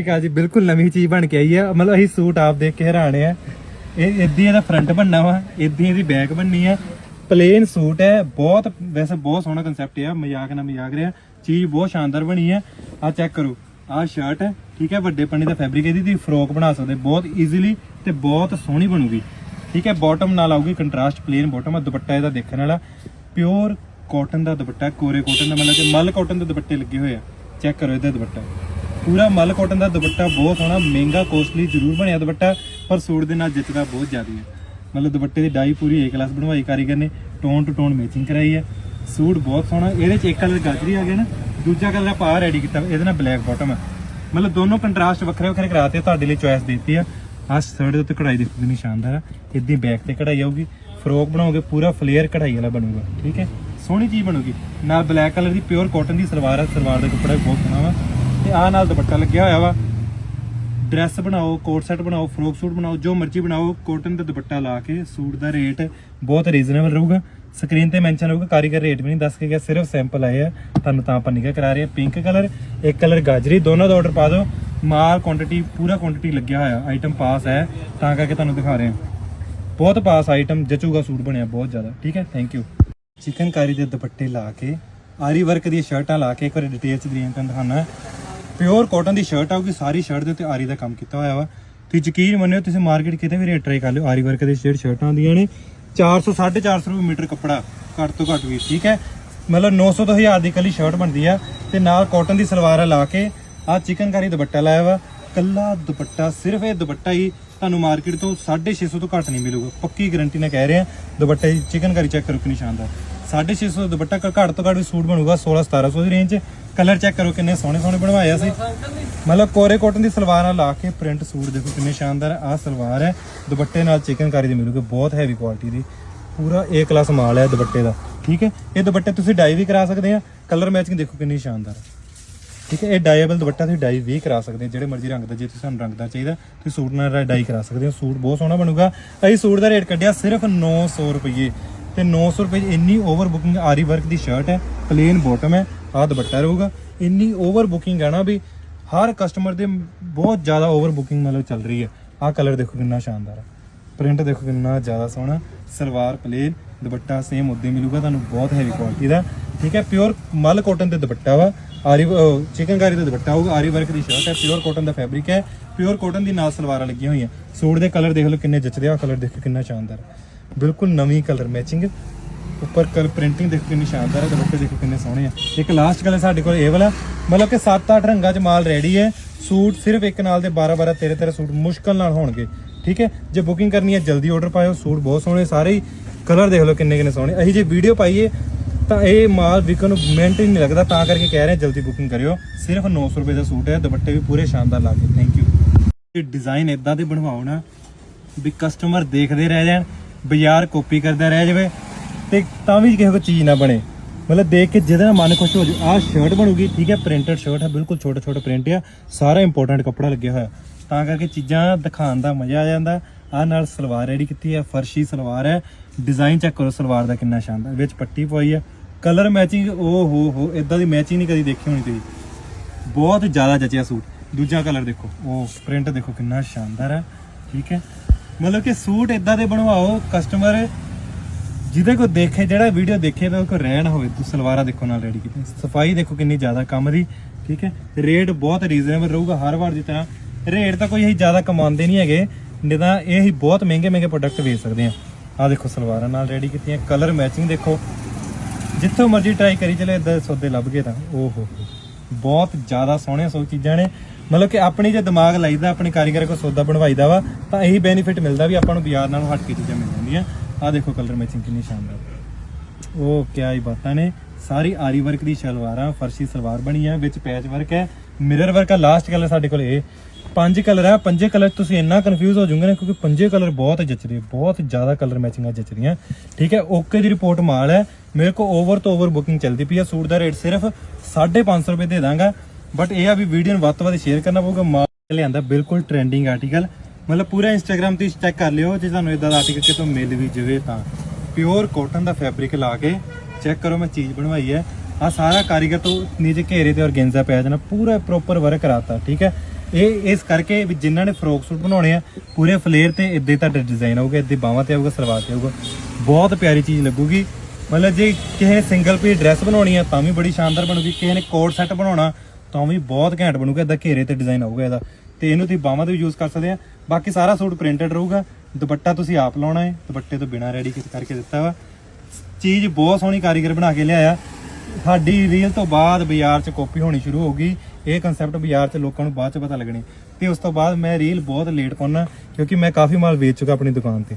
ਠੀਕ ਆ ਜੀ, ਬਿਲਕੁਲ ਨਵੀਂ ਚੀਜ਼ ਬਣ ਕੇ ਆਈ ਆ। ਮਤਲਬ ਅਸੀਂ ਸੂਟ ਆਪ ਦੇਖ ਕੇ ਹੈਰਾਨ ਆ। ਇਹ ਇਦਾਂ ਇਹਦਾ ਫਰੰਟ ਬਣਨਾ ਵਾ, ਇਦਾਂ ਇਹਦੀ ਬੈਕ ਬਣਨੀ ਆ। ਪਲੇਨ ਸੂਟ ਹੈ, ਬਹੁਤ, ਵੈਸੇ ਬਹੁਤ ਸੋਹਣਾ ਕਨਸੈਪਟ ਆ, ਮਜ਼ਾਕ ਨਾ ਮਜ਼ਾਕ ਰਿਹਾ। ਚੀਜ਼ ਬਹੁਤ ਸ਼ਾਨਦਾਰ ਬਣੀ ਹੈ ਆ ਚੈੱਕ ਕਰੋ ਆਹ ਸ਼ਰਟ ਹੈ, ਠੀਕ ਹੈ, ਵੱਡੇ ਪੰਨੇ ਦਾ ਫੈਬਰਿਕ ਇਹਦੀ, ਤੁਸੀਂ ਫਰੋਕ ਬਣਾ ਸਕਦੇ, ਬਹੁਤ ਈਜ਼ੀਲੀ ਤੇ ਬਹੁਤ ਸੋਹਣੀ ਬਣੂਗੀ। ਠੀਕ ਹੈ ਬਾਟਮ ਨਾਲ ਆਊਗੀ ਕੰਟਰਾਸਟ ਪਲੇਨ ਬਾਟਮ ਆ, ਦੁਪੱਟਾ ਇਹਦਾ ਦੇਖਣ ਵਾਲਾ। ਪਿਓਰ ਕਾਟਨ ਦਾ ਦੁਪੱਟਾ, ਕੋਰੇ ਕਾਟਨ ਦਾ ਮਤਲਬ ਕਿ ਮਲ ਕਾਟਨ ਦੇ ਦੁਪੱਟੇ ਲੱਗੇ ਹੋਏ ਆ। ਚੈੱਕ ਕਰੋ ਇਹਦਾ ਦੁਪੱਟਾ। ਪੂਰਾ ਮਲ ਕਾਟਨ ਦਾ ਦੁਪੱਟਾ ਬਹੁਤ ਸੋਹਣਾ, ਮਹਿੰਗਾ ਕੋਸਟਲੀ ਜ਼ਰੂਰ ਬਣਿਆ ਦੁਪੱਟਾ, ਪਰ ਸੂਟ ਦੇ ਨਾਲ ਜੱਚਦਾ ਬਹੁਤ ਜ਼ਿਆਦਾ ਹੈ। ਮਤਲਬ ਦੁਪੱਟੇ ਦੀ ਡਾਈ ਪੂਰੀ ਏ ਕਲਾਸ ਬਣਵਾਈ ਕਾਰੀਗਰ ਨੇ ਟੋਨ ਟੂ ਟੋਨ ਮੈਚਿੰਗ ਕਰਾਈ ਹੈ। ਸੂਟ ਬਹੁਤ ਸੋਹਣਾ, ਇਹਦੇ ਚ ਇੱਕ ਕਲਰ ਗਾਜਰੀ ਆ ਗਿਆ ਨਾ, ਦੂਜਾ ਕਲਰ ਆਪਾਂ ਆ ਰੈਡੀ ਕੀਤਾ, ਇਹਦੇ ਨਾਲ ਬਲੈਕ ਬਾਟਮ ਹੈ ਮਤਲਬ ਦੋਨੋਂ ਕੰਟਰਾਸਟ ਵੱਖਰੇ ਵੱਖਰੇ ਕਰਾਤੇ ਤੁਹਾਡੇ ਲਈ ਚੋਇਸ ਦਿੱਤੀ ਆ। ਆਹ ਸਰਟ ਦੇ ਉੱਤੇ ਕਢਾਈ ਦੇਖੋ ਕਿੰਨੀ ਸ਼ਾਨਦਾਰ ਆ, ਇੱਦੀ ਬੈਕ ਤੇ ਕਢਾਈ ਆਊਗੀ। ਫਰੋਕ ਬਣਾਓਗੇ, ਪੂਰਾ ਫਲੇਅਰ ਕਢਾਈ ਵਾਲਾ ਬਣੂਗਾ, ਠੀਕ ਹੈ? ਸੋਹਣੀ ਚੀਜ਼ ਬਣੂਗੀ। ਨਾਲ ਬਲੈਕ ਕਲਰ ਦੀ ਪਿਓਰ ਕਾਟਨ ਦੀ ਸਲਵਾਰ ਆ, ਸਲਵਾਰ ਦਾ ਕੱਪੜਾ ਵੀ ਬਹੁਤ ਸੋਹਣਾ ਵਾ। ਤੇ ਆਹ ਨਾਲ ਦੁਪੱਟਾ ਲੱਗਿਆ ਹੋਇਆ ਵਾ। ਡਰੈਸ ਬਣਾਓ ਕੋਟ ਸੈਟ ਬਣਾਓ ਫਰੋਕ ਸੂਟ ਬਣਾਓ, ਜੋ ਮਰਜ਼ੀ ਬਣਾਓ ਕੋਟਨ ਦਾ ਦੁਪੱਟਾ ਲਾ ਕੇ ਸੂਟ ਦਾ ਰੇਟ ਬਹੁਤ ਰੀਜ਼ਨੇਬਲ ਰਹੂਗਾ। ਸਕਰੀਨ ਤੇ ਮੈਂਸ਼ਨ ਹੋਊਗਾ ਕਾਰੀਗਰ ਰੇਟ ਵੀ ਨਹੀਂ ਦੱਸ ਕੇ ਗਿਆ, ਸਿਰਫ ਸੈਂਪਲ ਆਏ ਆ। ਤੁਹਾਨੂੰ ਤਾਂ ਆਪਾਂ ਨਿਕਾ ਕਰਾ ਰਹੇ ਆ ਪਿੰਕ ਕਲਰ ਇੱਕ ਕਲਰ ਗਾਜਰੀ, ਦੋਨੋਂ ਦਾ ਆਰਡਰ ਪਾ ਦਿਓ। ਮਾਲ ਕੁਆਂਟੀਟੀ ਪੂਰਾ ਕੁਆਂਟੀਟੀ ਲੱਗਿਆ ਹੋਇਆ ਆਈਟਮ ਪਾਸ ਹੈ, ਤਾਂ ਕਰਕੇ ਤੁਹਾਨੂੰ ਦਿਖਾ ਰਹੇ ਆ। ਬਹੁਤ ਪਾਸ ਆਈਟਮ ਜਚੂਗਾ ਸੂਟ ਬਣਿਆ ਬਹੁਤ ਜ਼ਿਆਦਾ, ਠੀਕ ਹੈ ਥੈਂਕ ਯੂ ਚਿਕਨਕਾਰੀ ਦੇ ਦੁਪੱਟੇ ਲਾ ਕੇ, ਆਰੀ ਵਰਕ ਦੀਆਂ ਸ਼ਰਟਾਂ ਲਾ ਕੇ, ਇੱਕ ਵਾਰ ਡਿਟੇਲ ਚ ਦੀਆਂ ਤੁਹਾਨੂੰ ਦਿਖਾਉਣਾ। ਪਿਓਰ ਕਾਟਨ ਦੀ ਸ਼ਰਟ ਆਊਗੀ ਸਾਰੀ ਸ਼ਰਟ ਦੇ ਉੱਤੇ ਆਰੀ ਦਾ ਕੰਮ ਕੀਤਾ ਹੋਇਆ ਵਾ। ਤੁਸੀਂ ਯਕੀਨ ਮੰਨਿਓ, ਤੁਸੀਂ ਮਾਰਕੀਟ ਕਿਤੇ ਵੀ ਰੇਟ ਟਰਾਈ ਕਰ ਲਿਓ, ਆਰੀ ਵਰਕ ਦੇ ਜਿਹੜੀ ਸ਼ਰਟਾਂ ਆਉਂਦੀਆਂ ਨੇ। 400 450 ਰੁਪਏ ਮੀਟਰ ਕੱਪੜਾ, ਘੱਟ ਤੋਂ ਘੱਟ ਵੀ, ਠੀਕ ਹੈ? ਮਤਲਬ 900 ਤੋਂ 1000 ਦੀ ਕੱਲੀ ਸ਼ਰਟ ਬਣਦੀ ਆ, ਤੇ ਨਾਲ ਕਾਟਨ ਦੀ ਸਲਵਾਰ ਲਾ ਕੇ ਆ ਚਿਕਨਕਾਰੀ ਦੁਪੱਟਾ ਲਾਇਆ ਵਾ। ਕੱਲਾ ਦੁਪੱਟਾ, ਸਿਰਫ ਇਹ ਦੁਪੱਟਾ ਹੀ ਤੁਹਾਨੂੰ ਮਾਰਕੀਟ ਤੋਂ 650 ਤੋਂ ਘੱਟ ਨਹੀਂ ਮਿਲੂਗਾ। ਪੱਕੀ ਗਾਰੰਟੀ ਨਾਲ ਕਹਿ ਰਹੇ ਆ ਦੁਪੱਟੇ ਦੀ ਚਿਕਨਕਾਰੀ ਚੈੱਕ ਕਰੋ ਕਿੰਨੀ ਸ਼ਾਨਦਾਰ। 650 ਦਾ ਦੁਪੱਟਾ ਘੱਟ ਤੋਂ ਘੱਟ ਵੀ ਸੂਟ ਬਣੂਗਾ 16 1700 ਦੀ ਰੇਂਜ ਕਲਰ ਚੈੱਕ ਕਰੋ ਕਿੰਨੇ ਸੋਹਣੇ ਸੋਹਣੇ ਬਣਵਾਏ ਆ ਸੀ ਮਤਲਬ ਕੋਰੇ ਕਾਟਨ ਦੀ ਸਲਵਾਰ ਨਾਲ ਲਾ ਕੇ ਪ੍ਰਿੰਟ ਸੂਟ ਦੇਖੋ ਕਿੰਨੇ ਸ਼ਾਨਦਾਰ ਆ ਸਲਵਾਰ ਹੈ। ਦੁਪੱਟੇ ਨਾਲ ਚਿਕਨਕਾਰੀ ਦੀ ਮਿਲੂਗੀ, ਬਹੁਤ ਹੈਵੀ ਕੁਆਲਿਟੀ ਦੀ। ਪੂਰਾ ਏ ਕਲਾਸ ਮਾਲ ਹੈ ਦੁਪੱਟੇ ਦਾ, ਠੀਕ ਹੈ? ਇਹ ਦੁਪੱਟੇ ਤੁਸੀਂ ਡਾਈ ਵੀ ਕਰਾ ਸਕਦੇ ਆ ਕਲਰ ਮੈਚਿੰਗ ਦੇਖੋ ਕਿੰਨੀ ਸ਼ਾਨਦਾਰ ਹੈ ਠੀਕ ਹੈ, ਇਹ ਡਾਈਏਬਲ ਦੁਪੱਟਾ ਤੁਸੀਂ ਡਾਈ ਵੀ ਕਰਾ ਸਕਦੇ ਹੋ ਜਿਹੜੇ ਮਰਜ਼ੀ ਰੰਗ ਦਾ, ਜੇ ਤੁਸੀਂ ਸਾਨੂੰ ਰੰਗ ਦਾ ਚਾਹੀਦਾ, ਤੁਸੀਂ ਸੂਟ ਨਾਲ ਡਾਈ ਕਰਾ ਸਕਦੇ ਹੋ। ਸੂਟ ਬਹੁਤ ਸੋਹਣਾ ਬਣੂਗਾ। ਅਸੀਂ ਸੂਟ ਦਾ ਰੇਟ ਕੱਢਿਆ ਸਿਰਫ 900 ਰੁਪਏ ਤੇ 900 ਰੁਪਏ 'ਚ ਇੰਨੀ ਓਵਰ ਬੁਕਿੰਗ ਆਰੀ ਵਰਕ ਦੀ ਸ਼ਰਟ ਹੈ ਪਲੇਨ ਬਾਟਮ ਹੈ। ਆਹ ਦੁਪੱਟਾ ਰਹੂਗਾ। ਇੰਨੀ ਓਵਰ ਬੁਕਿੰਗ ਹੈ ਨਾ ਵੀ ਹਰ ਕਸਟਮਰ ਦੇ ਬਹੁਤ ਜ਼ਿਆਦਾ ਓਵਰ ਬੁਕਿੰਗ ਮਤਲਬ ਚੱਲ ਰਹੀ ਹੈ। ਆਹ ਕਲਰ ਦੇਖੋ ਕਿੰਨਾ ਸ਼ਾਨਦਾਰ ਹੈ ਪ੍ਰਿੰਟ ਦੇਖੋ ਕਿੰਨਾ ਜ਼ਿਆਦਾ ਸੋਹਣਾ, ਸਲਵਾਰ ਪਲੇਨ ਦੁਪੱਟਾ ਸੇਮ ਉਦਾਂ ਹੀ ਮਿਲੂਗਾ, ਤੁਹਾਨੂੰ ਬਹੁਤ ਹੈਵੀ ਕੁਆਲਿਟੀ ਦਾ। ਠੀਕ ਹੈ ਪਿਓਰ ਮਲ ਕਾਟਨ ਦੇ ਦੁਪੱਟਾ ਵਾ। ਆਰੀ ਚਿਕਨਕਾਰੀ ਦਾ ਦੁਪੱਟਾ ਹੋਊਗਾ, ਆਰੀ ਵਰਕ ਦੀ ਸ਼ਰਟ ਹੈ ਪਿਓਰ ਕਾਟਨ ਦਾ ਫੈਬਰਿਕ ਹੈ ਪਿਓਰ ਕਾਟਨ ਦੀ ਨਾਲ ਸਲਵਾਰਾਂ ਲੱਗੀਆਂ ਹੋਈਆਂ। ਸੂਟ ਦੇ ਕਲਰ ਦੇਖ ਲਓ ਕਿੰਨੇ ਜੱਚਦੇ ਆ ਕਲਰ ਦੇਖੋ ਕਿੰਨਾ ਸ਼ਾਨਦਾਰ। ਬਿਲਕੁਲ ਨਵੀਂ ਕਲਰ ਮੈਚਿੰਗ ਉੱਪਰ ਕਲ ਪ੍ਰਿੰਟਿੰਗ ਦੇਖੋ ਕਿੰਨੀ ਸ਼ਾਨਦਾਰ ਹੈ ਦੁਪੱਟੇ ਦੇਖੋ ਕਿੰਨੇ ਸੋਹਣੇ ਆ। ਇੱਕ ਲਾਸਟ ਕਲਰ ਸਾਡੇ ਕੋਲ, ਇਹ ਵਾਲਾ, ਮਤਲਬ ਕਿ 7-8 ਰੰਗਾਂ 'ਚ ਮਾਲ ਰੈਡੀ ਹੈ। ਸੂਟ ਸਿਰਫ ਇੱਕ ਨਾਲ ਦੇ 12-12 13-13 ਸੂਟ ਮੁਸ਼ਕਲ ਨਾਲ ਹੋਣਗੇ, ਠੀਕ ਹੈ? ਜੇ ਬੁਕਿੰਗ ਕਰਨੀ ਹੈ, ਜਲਦੀ ਆਰਡਰ ਪਾਇਓ, ਸੂਟ ਬਹੁਤ ਸੋਹਣੇ, ਸਾਰੇ ਹੀ ਕਲਰ ਦੇਖ ਲਓ ਕਿੰਨੇ ਕਿੰਨੇ ਸੋਹਣੇ। ਅਸੀਂ ਜੇ ਵੀਡੀਓ ਪਾਈਏ, ਤਾਂ ਇਹ ਮਾਲ ਵਿਕਣ ਨੂੰ ਮਿੰਟ ਹੀ ਨਹੀਂ ਲੱਗਦਾ, ਤਾਂ ਕਰਕੇ ਕਹਿ ਰਹੇ ਜਲਦੀ ਬੁਕਿੰਗ ਕਰਿਓ। ਸਿਰਫ 900 ਰੁਪਏ ਦਾ ਸੂਟ ਹੈ, ਦੁਪੱਟੇ ਵੀ ਪੂਰੇ ਸ਼ਾਨਦਾਰ ਲਾ ਕੇ ਥੈਂਕ ਯੂ ਇਹ ਡਿਜ਼ਾਈਨ ਇਦਾਂ ਦੇ ਬਣਵਾਓ ਨਾ, ਵੀ ਕਸਟਮਰ ਦੇਖਦੇ ਰਹਿ ਜਾਣ, ਬਾਜ਼ਾਰ ਕਾਪੀ ਕਰਦਾ ਰਹਿ ਜਾਵੇ ਤੇ ਤਾਂ ਵੀ ਕਿਸੇ ਕੋ ਚੀਜ਼ ਨਾ ਬਣੇ। ਮਤਲਬ ਦੇਖ ਕੇ ਜਿਹਦੇ ਨਾਲ ਮਨ ਖੁਸ਼ ਹੋ ਜਾਵੇ ਆਹ ਸ਼ਰਟ ਬਣੂਗੀ, ਠੀਕ ਹੈ ਪ੍ਰਿੰਟਡ ਸ਼ਰਟ ਹੈ, ਬਿਲਕੁਲ ਛੋਟਾ ਛੋਟਾ ਪ੍ਰਿੰਟ ਆ, ਸਾਰਾ ਇੰਪੋਰਟੈਂਟ ਕੱਪੜਾ ਲੱਗਿਆ ਹੋਇਆ। ਤਾਂ ਕਰਕੇ ਚੀਜ਼ਾਂ ਦਿਖਾਉਣ ਦਾ ਮਜ਼ਾ ਆ ਜਾਂਦਾ। ਆਹ ਨਾਲ ਸਲਵਾਰ ਰੈਡੀ ਕੀਤੀ ਹੈ, ਫਰਸ਼ੀ ਸਲਵਾਰ ਹੈ। ਡਿਜ਼ਾਈਨ ਚੈੱਕ ਕਰੋ ਸਲਵਾਰ ਦਾ ਕਿੰਨਾ ਸ਼ਾਨਦਾਰ, ਵਿੱਚ ਪੱਟੀ ਪਵਾਈ ਆ। ਕਲਰ ਮੈਚਿੰਗ ਓ ਹੋ ਹੋ ਇਦਾਂ ਦੀ ਮੈਚਿੰਗ ਨਹੀਂ ਕਦੀ ਦੇਖੀ ਹੋਣੀ ਤੁਸੀਂ। ਬਹੁਤ ਜ਼ਿਆਦਾ ਜਚਿਆ ਸੂਟ। ਦੂਜਾ ਕਲਰ ਦੇਖੋ ਉਹ ਪ੍ਰਿੰਟ ਦੇਖੋ ਕਿੰਨਾ ਸ਼ਾਨਦਾਰ ਹੈ, ਠੀਕ ਹੈ। ਮਤਲਬ ਕਿ ਸੂਟ ਇਦਾਂ ਦੇ ਬਣਵਾਓ ਕਸਟਮਰ ਜਿਹਦੇ ਕੋ ਦੇਖੇ, ਜਿਹੜਾ ਵੀਡੀਓ ਦੇਖੇ ਤਾਂ ਉਹ ਕੋ ਰਹਿ ਹੋਵੇ। ਤੁਸੀਂ ਸਲਵਾਰਾਂ ਦੇਖੋ ਨਾਲ ਰੈਡੀ ਕੀਤੀ ਸਫ਼ਾਈ ਦੇਖੋ ਕਿੰਨੀ ਜ਼ਿਆਦਾ ਕੰਮ ਦੀ, ਠੀਕ ਹੈ? ਰੇਟ ਬਹੁਤ ਰੀਜ਼ਨੇਬਲ ਰਹੂਗਾ ਹਰ ਵਾਰ ਦੀ ਤਰ੍ਹਾਂ। ਰੇਟ ਤਾਂ ਕੋਈ ਅਸੀਂ ਜ਼ਿਆਦਾ ਕਮਾਉਂਦੇ ਨਹੀਂ ਹੈਗੇ। ਨਹੀਂ ਤਾਂ ਇਹ ਹੀ ਬਹੁਤ ਮਹਿੰਗੇ ਮਹਿੰਗੇ ਪ੍ਰੋਡਕਟ ਵੇਚ ਸਕਦੇ ਆ ਆਹ ਦੇਖੋ ਸਲਵਾਰਾਂ ਨਾਲ ਰੈਡੀ ਕੀਤੀਆਂ ਕਲਰ ਮੈਚਿੰਗ ਦੇਖੋ। ਜਿੱਥੋਂ ਮਰਜ਼ੀ ਟਰਾਈ ਕਰੀ ਚਲੇ ਇਦਾਂ ਦੇ ਸੌਦੇ ਲੱਭ ਗਏ ਤਾਂ। ਓਹ ਹੋ। ਬਹੁਤ ਜ਼ਿਆਦਾ ਸੋਹਣੀਆਂ ਸੋ ਚੀਜ਼ਾਂ ਨੇ। ਮਤਲਬ ਕਿ ਆਪਣੀ ਜੇ ਦਿਮਾਗ ਲਾਈਦਾ, ਆਪਣੇ ਕਾਰੀਗਰ ਕੋਲ ਸੌਦਾ ਬਣਵਾਈਦਾ ਵਾ, ਤਾਂ ਇਹੀ ਬੈਨੀਫਿਟ ਮਿਲਦਾ ਵੀ ਆਪਾਂ ਨੂੰ ਬਾਜ਼ਾਰ ਨਾਲੋਂ ਹਟ ਕੇ ਚੀਜ਼ਾਂ ਮਿਲ ਜਾਂਦੀਆਂ। ਆਹ ਦੇਖੋ ਕਲਰ ਮੈਚਿੰਗ ਕਿੰਨੀ ਸ਼ਾਨਦਾਰ। ਉਹ ਕਿਆ ਹੀ ਬਾਤਾਂ ਨੇ। ਸਾਰੀ ਆਰੀ ਵਰਕ ਦੀ ਸ਼ਲਵਾਰਾਂ, ਫਰਸ਼ੀ ਸਲਵਾਰ ਬਣੀ ਹੈ ਵਿੱਚ ਪੈਚ ਵਰਕ ਹੈ। ਮਿਰਰ ਵਰਕ ਆ ਲਾਸਟ ਕਲਰ ਸਾਡੇ ਕੋਲ ਇਹ। ਪੰਜ ਕਲਰ ਆ, ਪੰਜੇ ਕਲਰ ਤੁਸੀਂ ਇੰਨਾ ਕਨਫਿਊਜ਼ ਹੋ ਜਾਓਗੇ ਨਾ, ਕਿਉਂਕਿ ਪੰਜੇ ਕਲਰ ਬਹੁਤ ਜੱਚਦੇ ਬਹੁਤ ਜ਼ਿਆਦਾ ਕਲਰ ਮੈਚਿੰਗਾਂ ਜਚਦੀਆਂ ਠੀਕ ਹੈ, ਓਕੇ ਦੀ ਰਿਪੋਰਟ ਮਾਲ ਹੈ। ਮੇਰੇ ਕੋ ਓਵਰ ਤੋਂ ਓਵਰ ਬੁਕਿੰਗ ਚੱਲਦੀ ਪਈ ਆ। ਸੂਟ ਦਾ ਰੇਟ ਸਿਰਫ 550 ਰੁਪਏ ਦੇ ਦਾਂਗਾ। ਬਟ ਇਹ ਆ ਵੀ ਵੀਡੀਓ ਨੂੰ ਵੱਧ ਤੋਂ ਵੱਧ ਸ਼ੇਅਰ ਕਰਨਾ ਪਊਗਾ। ਮਾਲ ਲਿਆਂਦਾ, ਬਿਲਕੁਲ ਟ੍ਰੈਂਡਿੰਗ ਆਰਟੀਕਲ ਮਤਲਬ ਪੂਰਾ ਇੰਸਟਾਗ੍ਰam ਤੇ ਚੈੱਕ ਕਰ ਲਿਓ, ਜੇ ਤੁਹਾਨੂੰ ਇਦਾਂ ਦਾ ਆਰਟੀਕਲ ਕਿਤੋਂ ਮਿਲ ਵੀ ਜਾਵੇ ਤਾਂ। ਪਿਓਰ ਕਾਟਨ ਦਾ ਫੈਬਰਿਕ ਲਾ ਕੇ ਚੈੱਕ ਕਰੋ, ਮੈਂ ਚੀਜ਼ ਬਣਵਾਈ ਹੈ। ਆ ਸਾਰਾ ਕਾਰੀਗਰ ਤੋਂ ਨੀਚੇ ਘੇਰੇ ਤੇ ਔਰਗੈਂਜ਼ਾ ਪਿਆ ਜਾਣਾ ਪੂਰਾ ਪ੍ਰੋਪਰ ਵਰਕ ਕਰਾਤਾ, ਠੀਕ ਹੈ? ਇਹ, ਇਸ ਕਰਕੇ ਵੀ ਜਿਨ੍ਹਾਂ ਨੇ ਫਰੋਕ ਸੂਟ ਬਣਾਉਣੇ ਆ, ਪੂਰੇ ਫਲੇਅਰ ਤੇ ਇੱਦੇ ਤੁਹਾਡੇ ਡਿਜ਼ਾਈਨ ਆਊਗਾ ਇੱਦੇ ਬਾਹਾਂ ਤੇ ਆਊਗਾ, ਸਲਵਾਰ ਤੇ ਆਊਗਾ। ਬਹੁਤ ਪਿਆਰੀ ਚੀਜ਼ ਲੱਗੂਗੀ। ਮਤਲਬ ਜੇ ਕਿਸੇ ਨੇ ਸਿੰਗਲ ਪੀਸ ਡਰੈਸ ਬਣਾਉਣੀ ਆ, ਤਾਂ ਵੀ ਬੜੀ ਸ਼ਾਨਦਾਰ ਬਣੂਗੀ। ਕਿਸੇ ਨੇ ਕੋਟ ਸੈੱਟ ਬਣਾਉਣਾ, ਤਾਂ ਵੀ ਬਹੁਤ ਘੈਂਟ ਬਣੂਗਾ ਇਦਾਂ ਘੇਰੇ ਤੇ ਡਿਜ਼ਾਈਨ ਆਊਗਾ ਇਹਦਾ। ਤੇ ਇਹਨੂੰ ਤੁਸੀਂ ਬਾਹਾਂ ਤੇ ਵੀ ਯੂਜ਼ ਕਰ ਸਕਦੇ ਆ। ਬਾਕੀ ਸਾਰਾ ਸੂਟ ਪ੍ਰਿੰਟਡ ਰਹੂਗਾ। ਦੁਪੱਟਾ ਤੁਸੀਂ ਆਪ ਲਾਉਣਾ ਹੈ। ਦੁਪੱਟੇ ਤੋਂ ਬਿਨਾ ਰੈਡੀ ਕਰਕੇ ਦਿੱਤਾ ਵਾ। ਚੀਜ਼ ਬਹੁਤ ਸੋਹਣੀ ਕਾਰੀਗਰ ਬਣਾ ਕੇ ਲਿਆਇਆ। ਸਾਡੀ ਰੀਲ ਤੋਂ ਬਾਅਦ ਬਾਜ਼ਾਰ 'ਚ ਕਾਪੀ ਹੋਣੀ ਸ਼ੁਰੂ ਹੋ ਗਈ। ਇਹ ਕਨਸੈਪਟ ਬਾਜ਼ਾਰ 'ਚ ਲੋਕਾਂ ਨੂੰ ਬਾਅਦ 'ਚ ਪਤਾ ਲੱਗਣੀ। ਤੇ ਉਸ ਤੋਂ ਬਾਅਦ ਮੈਂ ਰੀਲ ਬਹੁਤ ਲੇਟ ਪਾਉਣਾ ਕਿਉਂਕਿ ਮੈਂ ਕਾਫੀ ਮਾਲ ਵੇਚ ਚੁੱਕਾ ਆਪਣੀ ਦੁਕਾਨ ਤੇ।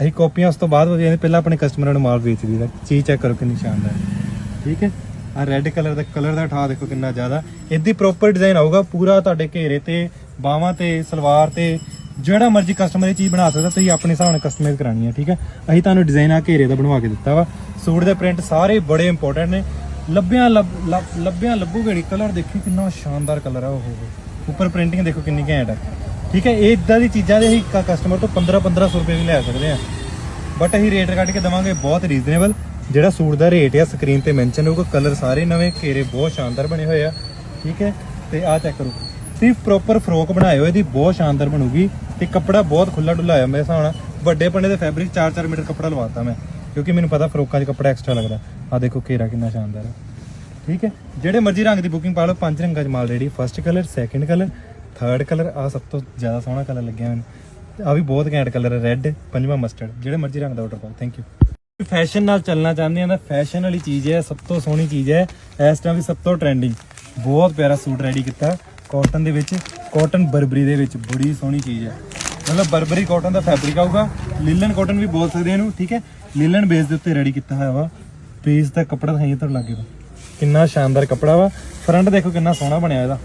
ਅਸੀਂ ਕਾਪੀਆਂ ਉਸ ਤੋਂ ਬਾਅਦ ਵਧੀਆ ਪਹਿਲਾਂ ਆਪਣੇ ਕਸਟਮਰਾਂ ਨੂੰ ਮਾਲ ਵੇਚ ਦਈਦਾ ਚੀਜ਼ ਚੈੱਕ ਕਰੋ ਕਿੰਨੀ ਸ਼ਾਨਦਾਰ। ਹੈ। ਠੀਕ ਹੈ? ਆ ਰੈੱਡ ਕਲਰ ਦਾ ਕਲਰ ਦਾ ਠਾ ਦੇਖੋ ਕਿੰਨਾ ਜ਼ਿਆਦਾ। ਇਹਦੀ ਪ੍ਰੋਪਰ ਡਿਜ਼ਾਈਨ ਆਊਗਾ ਪੂਰਾ ਤੁਹਾਡੇ ਘੇਰੇ ਤੇ, ਬਾਹਾਂ ਤੇ, ਸਲਵਾਰ ਤੇ, ਜਿਹੜਾ ਮਰਜ਼ੀ ਕਸਟਮਰ ਇਹ ਚੀਜ਼ ਬਣਾ ਸਕਦਾ, ਤੁਸੀਂ ਆਪਣੇ ਹਿਸਾਬ ਨਾਲ ਕਸਟਮਾਈਜ਼ ਕਰਾਣੀ ਹੈ ਠੀਕ ਹੈ ਅਸੀਂ ਤੁਹਾਨੂੰ ਡਿਜ਼ਾਈਨ ਆ ਘੇਰੇ ਦਾ ਬਣਵਾ ਕੇ ਦਿੱਤਾ ਵਾ। ਸੂਟ ਦੇ ਪ੍ਰਿੰਟ ਸਾਰੇ ਬੜੇ ਇੰਪੋਰਟੈਂਟ ਨੇ। ਲੱਭਿਆਂ ਲੱਭ- ਲੱਭ- ਲੱਭਿਆਂ ਲੱਭੂਗੇ ਨਹੀਂ। ਕਲਰ ਦੇਖੀ ਕਿੰਨਾ ਸ਼ਾਨਦਾਰ ਕਲਰ ਆ ਉਹ ਉੱਪਰ ਪ੍ਰਿੰਟਿੰਗ ਦੇਖੋ ਕਿੰਨੀ ਘੈਂਟ ਹੈ ਠੀਕ ਹੈ ਇਹ ਇਦਾਂ ਦੀ ਚੀਜ਼ਾਂ ਦੇ ਅਸੀਂ ਕਸਟਮਰ ਤੋਂ 15 1500 ਰੁਪਏ ਵੀ ਲੈ ਸਕਦੇ ਆ। ਬਟ ਅਸੀਂ ਰੇਟ ਕੱਢ ਕੇ ਦਵਾਂਗੇ, ਬਹੁਤ ਰੀਜ਼ਨੇਬਲ ਜਿਹੜਾ ਸੂਟ ਦਾ ਰੇਟ ਆ ਸਕਰੀਨ ਤੇ ਮੈਂਸ਼ਨ ਹੋਊਗਾ ਕਲਰ ਸਾਰੇ ਨਵੇਂ, ਘੇਰੇ ਬਹੁਤ ਸ਼ਾਨਦਾਰ ਬਣੇ ਹੋਏ ਆ, ਠੀਕ ਹੈ? ਤੇ ਆਹ ਚੈੱਕ ਕਰੋ। ਸਿਰਫ ਪ੍ਰੋਪਰ ਫਰੋਕ ਬਣਾਏ ਹੋਏ ਦੀ ਬਹੁਤ ਸ਼ਾਨਦਾਰ ਬਣੂਗੀ ਤੇ ਕੱਪੜਾ ਬਹੁਤ ਖੁੱਲਾ ਡੁੱਲਾ ਆ ਮੇਰੇ ਹਿਸਾਬ ਨਾਲ। ਵੱਡੇ ਪੰਨੇ ਦੇ ਫੈਬਰਿਕ 4-4 ਮੀਟਰ ਕੱਪੜਾ ਲਵਾਤਾ ਮੈਂ, ਕਿਉਂਕਿ ਮੈਨੂੰ ਪਤਾ ਫਰੋਕਾਂ 'ਚ ਕੱਪੜਾ ਐਕਸਟਰਾ ਲੱਗਦਾ। ਆ ਦੇਖੋ ਘੇਰਾ ਕਿੰਨਾ ਸ਼ਾਨਦਾਰ ਹੈ ਠੀਕ ਹੈ? ਜਿਹੜੇ ਮਰਜ਼ੀ ਰੰਗ ਦੀ ਬੁਕਿੰਗ ਪਾ ਲਓ, ਪੰਜ ਰੰਗਾਂ 'ਚ ਮਾਲ ready first colour second colour third colour ਆ ਸਭ ਤੋਂ ਜ਼ਿਆਦਾ ਸੋਹਣਾ ਕਲਰ ਲੱਗਿਆ ਮੈਨੂੰ। ਆ ਵੀ ਬਹੁਤ ਘੈਂਟ ਕਲਰ ਹੈ ਰੈੱਡ ਪੰਜਵਾਂ ਮਸਟਰਡ ਜਿਹੜੇ ਮਰਜ਼ੀ ਰੰਗ ਦਾ ਆਰਡਰ ਪਾਓ ਥੈਂਕ ਯੂ ਫੈਸ਼ਨ ਨਾਲ ਚੱਲਣਾ ਚਾਹੁੰਦੇ ਆ ਤਾਂ ਫੈਸ਼ਨ ਵਾਲੀ ਚੀਜ਼ ਹੈ, ਸਭ ਤੋਂ ਸੋਹਣੀ ਚੀਜ਼ ਹੈ, ਇਸ ਟਾਈਮ ਵੀ ਸਭ ਤੋਂ ਟ੍ਰੈਂਡਿੰਗ ਬਹੁਤ ਪਿਆਰਾ ਸੂਟ ਰੈਡੀ ਕੀਤਾ ਕਾਟਨ ਦੇ ਵਿੱਚ ਕਾਟਨ ਬਰਬਰੀ ਦੇ ਵਿੱਚ, ਬੜੀ ਸੋਹਣੀ ਚੀਜ਼ ਹੈ। ਮਤਲਬ ਬਰਬਰੀ ਕਾਟਨ ਦਾ ਫੈਬਰਿਕ ਆਊਗਾ, ਲਿਲਨ ਕਾਟਨ ਵੀ ਬੋਲ ਸਕਦੇ ਆ ਇਹਨੂੰ, ਠੀਕ ਹੈ? ਲਿਲਨ ਬੇਸ ਦੇ ਉੱਤੇ ਰੈਡੀ ਕੀਤਾ ਹੋਇਆ ਵਾ। ਪੀਸ ਦਾ ਕੱਪੜਾ ਦਿਖਾਈਏ ਤੁਹਾਨੂੰ ਲੱਗੇ ਕਿੰਨਾ ਸ਼ਾਨਦਾਰ ਕੱਪੜਾ ਵਾ। ਫਰੰਟ ਦੇਖੋ ਕਿੰਨਾ ਸੋਹਣਾ ਬਣਿਆ ਇਹਦਾ।